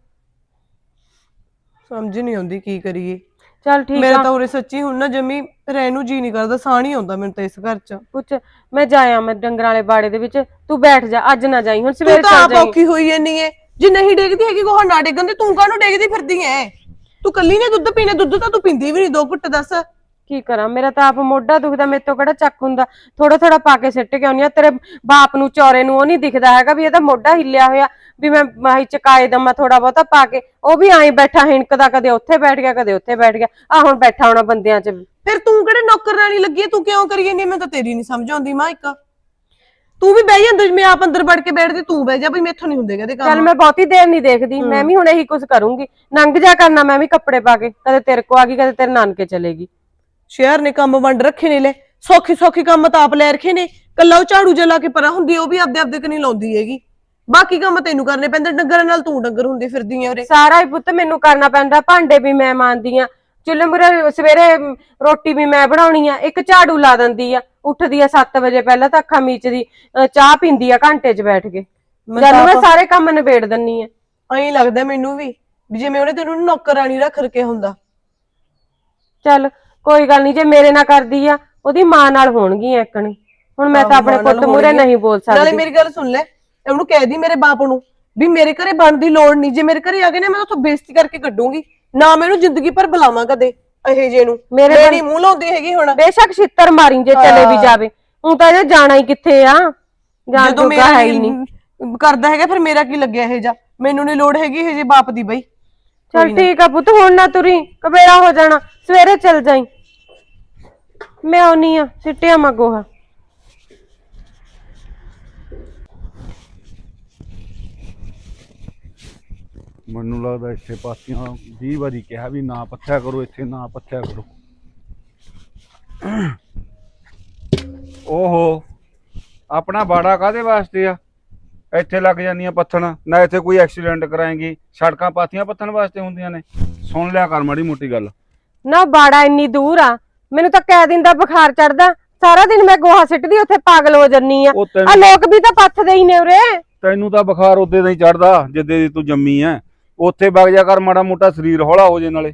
ਸਮਝ ਨਹੀਂ ਆਉਂਦੀ ਕੀ ਕਰੀਏ। ਚੱਲ ਠੀਕ ਮੇਰਾ ਆ। ਤਾਂ ਉਰੇ ਸੱਚੀ ਹੁਣ ਨਾ ਜਮੀ ਰਹਿਣ ਨੂੰ ਜੀ ਨਹੀਂ ਕਰਦਾ ਸਾਹ ਨਹੀਂ ਆਉਂਦਾ ਮੈਨੂੰ ਤਾਂ ਇਸ ਘਰ 'ਚ। ਪੁੱਤ ਮੈਂ ਜਾਇਆ ਮੈਂ ਡੰਗਰਾਂ ਵਾਲੇ ਬਾੜੇ ਦੇ ਵਿੱਚ ਤੂੰ ਬੈਠ ਜਾ ਅੱਜ ਨਾ ਜਾਈ ਹੁਣ ਤੂੰ ਸਵੇਰੇ ਤਾਂ ਚੱਲ ਆਪ ਜਾਈ। ਔਖੀ ਹੋਈ ਐਨੀ ਏ। ਜੇ ਨਹੀਂ ਡੇਗਦੀ ਹੈਗੀ ਕੋਹ ਨਾ ਡੇਗਣ ਤੇ ਤੂੰ ਕਾਹਨੂੰ ਡੇਗਦੀ ਫਿਰਦੀ ਐ ਤੂੰ ਕੱਲੀ ਨੇ ਦੁੱਧ ਪੀਣਾ ਦੁੱਧ ਤਾਂ ਤੂੰ ਪਿੰਦੀ ਵੀ ਨਹੀਂ ਦੋ ਘੁੱਟ ਦੱਸ। ਕੀ ਕਰਾਂ? ਮੇਰਾ ਤਾਂ ਆਪ ਮੋਢਾ ਦੁਖਦਾ ਮੇਰੇ ਤੋਂ ਕਿਹੜਾ ਚੱਕ ਹੁੰਦਾ? ਥੋੜਾ ਥੋੜਾ ਪਾ ਕੇ ਸਿੱਟ ਕੇ ਆਉਣੀ ਆ ਤੇਰੇ ਬਾਪ ਨੂੰ ਚੌਰੇ ਨੂੰ ਉਹ ਨਹੀਂ ਦਿਖਦਾ ਹੈਗਾ ਵੀ ਇਹਦਾ ਮੋਢਾ ਹਿੱਲਿਆ ਹੋਇਆ ਵੀ ਮੈਂ ਮਾਹੀ ਚਕਾਏ ਦਮਾ ਥੋੜਾ ਬਹੁਤਾ ਪਾ ਕੇ ਉਹ ਵੀ ਐਂ ਬੈਠਾ ਹਿਣਕਦਾ ਕਦੇ ਉੱਥੇ ਬੈਠ ਗਿਆ ਕਦੇ ਉੱਥੇ ਬੈਠ ਗਿਆ। ਆ ਹੁਣ ਬੈਠਾ ਹੋਣਾ ਬੰਦਿਆਂ 'ਚ ਫਿਰ ਤੂੰ ਕਿਹੜੇ ਨੌਕਰਾਨੀ ਲੱਗੀ ਐ ਤੂੰ ਕਿਉਂ ਕਰੀ ਜਾਂਦੀ ਐ? ਮੈਨੂੰ ਤਾਂ ਤੇਰੀ ਨਹੀਂ ਸਮਝ ਆਉਂਦੀ ਮਾਂ ਇੱਕ। ਤੂੰ ਵੀ ਬਹਿ ਜਾਂਦਾ ਮੈਂ ਆਪ ਅੰਦਰ ਵੜ ਕੇ ਬੈਠਦੀ ਤੂੰ ਬਹਿ ਜਾ ਬਈ ਮੈਥੋਂ ਨਹੀਂ ਹੁੰਦੇ ਕਦੇ ਚੱਲ ਕੰਮ ਮੈਂ ਬਹੁਤੀ ਦੇਰ ਨਹੀਂ ਦੇਖਦੀ ਮੈਂ ਵੀ ਹੁਣ ਇਹੀ ਕੁਝ ਕਰੂੰਗੀ। ਨੰਗ ਜਾ ਕਰਨਾ ਮੈਂ ਵੀ ਕੱਪੜੇ ਪਾ ਕੇ ਕਦੇ ਤੇਰੇ ਕੋ ਆ ਗਈ ਕਦੇ ਤੇਰੇ ਨਾਨਕੇ ਚਲੇਗੀ ਸ਼ਹਿਰ ਨੇ ਕੰਮ ਵੰਡ ਰੱਖੇ ਨੇ ਲੈ। ਸੌਖੇ ਸੌਖੇ ਕੰਮ ਤਾਂ ਆਪ ਲੈ ਰੱਖੇ ਨੇ। ਕੱਲਾ ਉਹ ਝਾੜੂ ਜਿਹਾ ਲਾ ਕੇ ਪਰਾਂ ਹੁੰਦੀ ਆ, ਉਹ ਵੀ ਆਪਦੇ ਆਪਦੇ ਕਨੀ ਲਾਉਂਦੀ ਹੈਗੀ। ਬਾਕੀ ਕੰਮ ਤੈਨੂੰ ਕਰਨੇ ਪੈਂਦੇ ਡੰਗਰਾਂ ਨਾਲ ਤੂੰ ਡੰਗਰ ਹੁੰਦੀ ਫਿਰਦੀ ਐ ਉਰੇ। ਸਾਰਾ ਹੀ ਪੁੱਤ ਮੈਨੂੰ ਕਰਨਾ ਪੈਂਦਾ ਭਾਂਡੇ ਵੀ ਮੈਂ ਮਾਂਜਦੀ ਆ। ਚੁੱਲ੍ਹੇ ਮੁਰੇ ਸਵੇਰੇ ਅਮ, ਰੋਟੀ ਵੀ ਮੈਂ ਬਣਾਉਣੀ ਆ ਇੱਕ ਝਾੜੂ ਲਾ ਦਿੰਦੀ ਆ। ਉੱਠਦੀ ਆ 7 ਵਜੇ ਪਹਿਲਾਂ ਤਾਂ ਅੱਖਾਂ ਮੀਚਦੀ ਅ, ਚਾਹ ਪੀਂਦੀ ਆ ਘੰਟੇ 'ਚ ਬੈਠ ਕੇ। ਜਦ ਮੈਂ ਸਾਰੇ ਕੰਮ ਨਿਬੇੜ ਦਿੰਨੀ ਆ। ਐਂ ਲੱਗਦਾ ਮੈਨੂੰ ਵੀ ਵੀ ਜਿਵੇਂ ਉਹਨੇ ਤੈਨੂੰ ਨੌਕਰਾਨੀ ਰੱਖ ਰਕੇ ਹੁੰਦਾ। ਚੱਲ ਕੋਈ ਗੱਲ ਨਹੀਂ ਜੇ ਮੇਰੇ ਨਾਲ ਕਰਦੀ ਆ ਉਹਦੀ ਮਾਂ ਨਾਲ ਹੋਣਗੀਆਂ ਇੱਕਣੀ ਹੁਣ ਮੈਂ ਤਾਂ ਆਪਣੇ ਮਾਂ ਨਾਲ ਪੁੱਤ ਮੂਰੇ। ਨਹੀਂ ਬੋਲ ਨਾਲੇ ਸਕਦੀ। ਮੇਰੀ ਗੱਲ ਸੁਣ ਲੈ ਉਹਨੂੰ ਕਹਿ ਦੀ ਮੇਰੇ ਬਾਪ ਨੂੰ ਵੀ ਮੇਰੇ ਘਰੇ ਬਣਨ ਦੀ ਲੋੜ ਨਹੀਂ। ਜੇ ਮੇਰੇ ਘਰੇ ਆ ਗਏ ਨਾ ਮੈਂ ਉੱਥੋਂ ਬੇਇੱਜ਼ਤੀ ਕਰਕੇ ਕੱਢੂੰਗੀ। ਨਾ ਮੈਨੂੰ ਜ਼ਿੰਦਗੀ ਭਰ ਬੁਲਾਵਾਂ ਕਦੇ ਇਹੇ ਜੇ ਨੂੰ। ਮੇਰੇ ਮੂੰਹ ਲਾਉਂਦੀ ਹੈਗੀ ਹੁਣ। ਬੇਸ਼ੱਕ ਛਿੱਤਰ ਮਾਰੀ ਜੇ ਚਲੇ ਵੀ। ਜਾਵੇ। ਹੁਣ ਤਾਂ ਇਹ ਜਾਣਾ ਹੀ ਕਿੱਥੇ ਆ? ਜਾਣ ਜੋਗਾ ਮੇਰਾ ਹੈ ਹੀ ਨਹੀਂ। ਕਰਦਾ ਹੈਗਾ ਫਿਰ ਮੇਰਾ ਕੀ ਲੱਗਿਆ ਇਹ ਜਾ? ਮੈਨੂੰ ਨਹੀਂ ਲੋੜ ਹੈਗੀ ਇਹ ਜੇ ਬਾਪ ਦੀ ਬਈ। ਚਲ ਠੀਕ ਆ ਪੁੱਤ ਹੁਣ ਨਾ ਤੁਰੀ। ਕਬੇੜਾ ਹੋ ਜਾਣਾ। ਸਵੇਰੇ ਚਲ ਜਾਈ। ਮੈਂ ਆਉਣੀ ਆ ਸਿੱਟਿਆ ਮਗੋਹਾ ਮੈਨੂੰ ਲੱਗਦਾ ਇੱਥੇ ਪਾਤੀਆਂ 20 ਵਾਰੀ ਕਿਹਾ ਵੀ ਨਾ ਪੱਥਿਆ ਕਰੋ ਇੱਥੇ ਨਾ ਪੱਥਿਆ ਕਰੋ। ਓਹੋ ਆਪਣਾ ਬਾੜਾ ਕਾਦੇ ਵਾਸਤੇ ਆ? ਇੱਥੇ ਲੱਗ ਜਾਂਦੀਆਂ ਪੱਥਣ ਨਾ ਇੱਥੇ ਕੋਈ ਐਕਸੀਡੈਂਟ ਕਰਾਏਗੀ। ਸੜਕਾਂ ਪਾਤੀਆਂ ਪੱਥਣ ਵਾਸਤੇ ਹੁੰਦੀਆਂ ਨੇ। ਸੁਣ ਲਿਆ ਕਰ ਮਾੜੀ ਮੋਟੀ ਗੱਲ। ਨਾ ਬਾੜਾ ਇੰਨੀ ਦੂਰ ਆ ਮੈਨੂੰ ਤਾਂ ਕਹਿ ਦਿਨ ਦਾ ਬੁਖਾਰ ਚੜਦਾ ਸਾਰਾ ਦਿਨ ਮੈਂ ਗੋਹਾ ਸਿੱਟਦੀ ਉੱਥੇ ਪਾਗਲ ਹੋ ਜੰਨੀ ਆ। ਉਹ ਆ ਲੋਕ ਵੀ ਤਾਂ ਪੱਥਦੇ ਹੀ ਨੇ ਉਰੇ। ਤੈਨੂੰ ਤਾਂ ਬੁਖਾਰ ਉਦੇ ਦਾ ਹੀ ਚੜਦਾ ਜਿੱਦੇ ਦੀ ਤੂੰ ਜੰਮੀ ਐ। ਉੱਥੇ ਵਗ ਜਾ ਕਰ ਮਾੜਾ ਮੋਟਾ ਸਰੀਰ ਹੌਲਾ ਹੋ ਜੇ ਨਾਲੇ।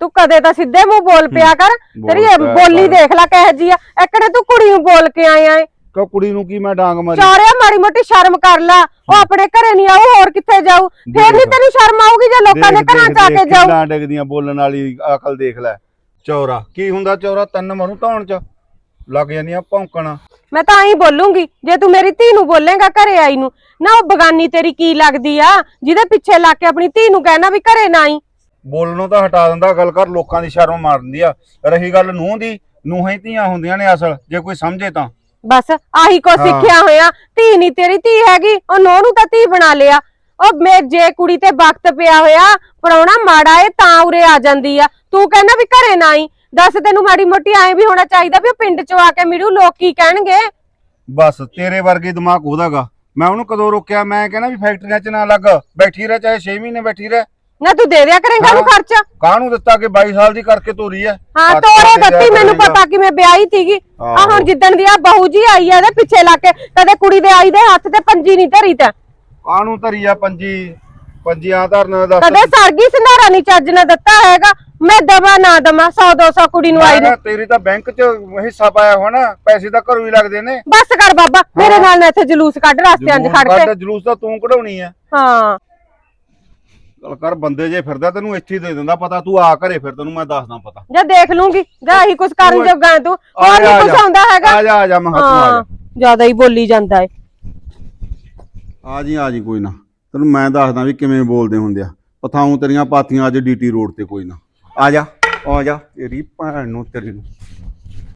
ਤੂੰ ਕਦੇ ਤਾਂ ਸਿੱਧੇ ਮੂੰਹ ਬੋਲ ਪਿਆ ਕਰ ਬੋਲ ਤੇਰੀ ਇਹ ਪਿਆ ਬੋਲੀ ਕਰ। ਦੇਖ ਲੈ ਕਹਿ ਜੀ ਆ। ਐਕੜੇ ਤੂੰ ਕੁੜੀ ਨੂੰ ਬੋਲ ਕੇ ਆਇਆ ਏ। ਕਿਉਂ ਕੁੜੀ ਨੂੰ ਕੀ ਮੈਂ ਡਾਂਗ ਮਾਰੀ? ਚਾਰਿਆ ਮਾੜੀ ਮੋਟੀ ਸ਼ਰਮ ਕਰ ਲਾ। ਉਹ ਆਪਣੇ ਘਰੇ ਨਹੀਂ ਆਊ ਹੋਰ ਕਿੱਥੇ ਜਾਊ? ਫੇਰ ਨਹੀਂ ਦੇਖ। ਤੈਨੂੰ ਸ਼ਰਮ ਆਊਗੀ ਜੇ ਲੋਕਾਂ ਦੇ ਦੇਖ, ਘਰਾਂ ਚ ਆ ਦੇਖ, ਕੇ ਜਾਊ। ਕਿੱਦਾਂ ਡਿੱਗਦੀਆਂ ਬੋਲਣ ਵਾਲੀ ਅਕਲ ਦੇਖ ਲੈ। ਚੌਰਾ। ਕੀ ਹੁੰਦਾ ਚੌਰਾ? ਤੰਨ ਮਰੂ ਧੌਣ ਚ। ਲੱਗ ਜਾਂਦੀਆਂ ਭੌਂਕਣ। ਮੈਂ ਤਾਂ ਐਂ ਬੋਲੂੰਗੀ ਜੇ ਤੂੰ ਮੇਰੀ ਧੀ ਨੂੰ ਬੋਲੇਗਾ ਘਰੇ ਆਈ ਨੂੰ ਨਾ ਉਹ ਬਗਾਨੀ ਤੇਰੀ ਕੀ ਲੱਗਦੀ ਆ? ਜਿਹਦੇ ਪਿੱਛੇ ਲੱਗ ਕੇ ਆਪਣੀ ਧੀ ਨੂੰ ਕਹਿਣਾ ਵੀ ਘਰੇ ਨਾ ਆਈ। ਬੋਲਣੋਂ ਤਾਂ ਹਟਾ ਦਿੰਦਾ ਗੱਲ ਕਰ ਲੋਕਾਂ ਦੀ ਸ਼ਰਮ ਮਾਰ ਦਿੰਦੀ ਆ। ਰਹੀ ਗੱਲ ਨੂੰਹ ਦੀ ਨੂੰਹਾਂ ਹੀ ਧੀਆਂ ਹੁੰਦੀਆਂ ਨੇ ਅਸਲ ਜੇ ਕੋਈ ਸਮਝੇ ਤਾਂ। ਬਸ ਆਹੀ ਕੋ। ਸਿੱਖਿਆ ਹੋਇਆ ਧੀ ਨਹੀਂ ਤੇਰੀ ਧੀ ਹੈਗੀ ਉਹ ਨੋਹ ਨੂੰ ਤਾਂ ਧੀ ਬਣਾ ਲਿਆ। ਉਹ ਮੇ ਜੇ ਕੁੜੀ ਤੇ ਵਕਤ ਪਿਆ ਹੋਇਆ ਪਰੌਣਾ ਮਾੜਾ ਏ ਤਾਂ ਉਰੇ ਆ ਜਾਂਦੀ ਆ। ਤੂੰ ਕਹਿੰਦਾ ਵੀ ਘਰੇ ਨਾ ਆਈ। ਦੱਸ ਤੈਨੂੰ ਮਾੜੀ ਮੋਟੀ ਐ ਵੀ ਹੋਣਾ ਚਾਹੀਦਾ ਵੀ ਉਹ ਪਿੰਡ ਚੋਂ ਆ ਕੇ ਮਿਲੂ ਲੋਕ ਕੀ ਕਹਿਣਗੇ? ਬਸ ਤੇਰੇ ਵਰਗੇ ਦਿਮਾਗ ਉਹਦਾਗਾ। ਮੈਂ ਉਹਨੂੰ ਕਦੋਂ ਰੋਕਿਆ? ਮੈਂ ਕਹਿੰਦਾ ਵੀ ਫੈਕਟਰੀਆਂ 'ਚ ਨਾ ਲੱਗ। ਬੈਠੀ ਰਹਿ ਚਾਹੇ 6 ਮਹੀਨੇ ਬੈਠੀ ਰਹਿ। ਨਾ ਤੂੰ ਦੇ ਦਿਆ ਕਰੇਂਗਾ ਹਾਂ। ਖਰਚਾ। ਕਾਹਨੂੰ ਦਿੱਤਾ ਕਿ 22 ਸਾਲ ਦੀ ਕਰਕੇ ਤੋਰੀ ਐ? ਹਾਂ ਤੋਰੇ ਦਿੱਤੀ ਮੈਨੂੰ। ਪਤਾ ਕਿ ਮੈਂ ਵਿਆਹੀ ਸੀਗੀ। ਆ। ਹੁਣ ਜਿੱਦਣ ਦੀ ਆ ਬਹੂ ਜੀ ਆਈ ਆ ਇਹਦੇ ਪਿੱਛੇ ਲੱਗ ਕੇ ਕਦੇ ਕੁੜੀ ਦੇ ਆਈ ਦੇ ਹੱਥ ਤੇ ਪੰਜੀ ਨਹੀਂ ਧਰੀ ਤਾਂ। ਕਾਹਨੂੰ ਧਰੀ ਆ ਪੰਜੀ ਪੰਜੀਆਂ ਧਰਨ ਦੱਸ ਕਦੇ ਸਰਗੀ ਸੰਧਾਰਾ ਨਹੀਂ ਚੱਜ ਨਾ ਦਿੱਤਾ ਹੈਗਾ। ਮੈਂ ਦਵਾ ਨਾ ਦਵਾ 100 200 ਕੁੜੀ ਨੂੰ ਆਈ ਨੂੰ ਮੈਂ ਤੇਰੀ ਤਾਂ ਬੈਂਕ 'ਚ ਹਿੱਸਾ ਪਾਇਆ ਹੋਣਾ ਪੈਸੇ ਤਾਂ ਘਰੋਂ ਹੀ ਲੱਗਦੇ ਨੇ। ਬਸ ਕਰ ਬਾਬਾ ਮੇਰੇ ਨਾਲ ਨਾ ਇੱਥੇ ਜਲੂਸ ਕੱਢ ਰਸਤਿਆਂ 'ਚ ਖੜ ਕੇ। ਜਲੂਸ ਤਾਂ ਤੂੰ ਕਢਾਉਣੀ ਆ। ਹਾਂ। ਚੱਲ ਕਰ ਬੰਦੇ ਜੇ ਫਿਰਦਾ ਤੈਨੂੰ ਇੱਥੇ ਦੇ ਦਿੰਦਾ ਪਤਾ ਤੂੰ ਆ ਘਰੇ ਫਿਰ ਤੈਨੂੰ ਮੈਂ ਦੱਸਦਾ ਪਤਾ। ਜਾਂ ਦੇਖ ਲੂੰਗੀ ਜਾਂ ਇਹੀ ਕੁਝ ਕਰਨ ਜੋਗਾ ਤੂੰ। ਹੋਰ ਨਹੀਂ ਕੁਝ। ਆਉਂਦਾ ਹੈਗਾ। ਆ ਜਾ ਆ ਜਾ ਮੈਂ ਜ਼ਿਆਦਾ ਹੀ ਬੋਲੀ ਜਾਂਦਾ ਏ। ਆ ਜੀ ਆ ਜੀ, ਕੋਈ ਨਾ। ਤੈਨੂੰ ਮੈਂ ਦੱਸਦਾ ਵੀ ਕਿਵੇਂ ਬੋਲਦੇ ਹੁੰਦੇ ਆ। ਪਥਾਉ ਤੇਰੀਆਂ ਪਾਤੀਆਂ ਅੱਜ ਡੀਟੀ ਰੋਡ ਤੇ ਕੋਈ ਨਾ। ਆ ਜਾ ਆ ਜਾ, ਤੇਰੀ ਭੈਣ ਨੂੰ, ਤੇਰੀ ਨੂੰ।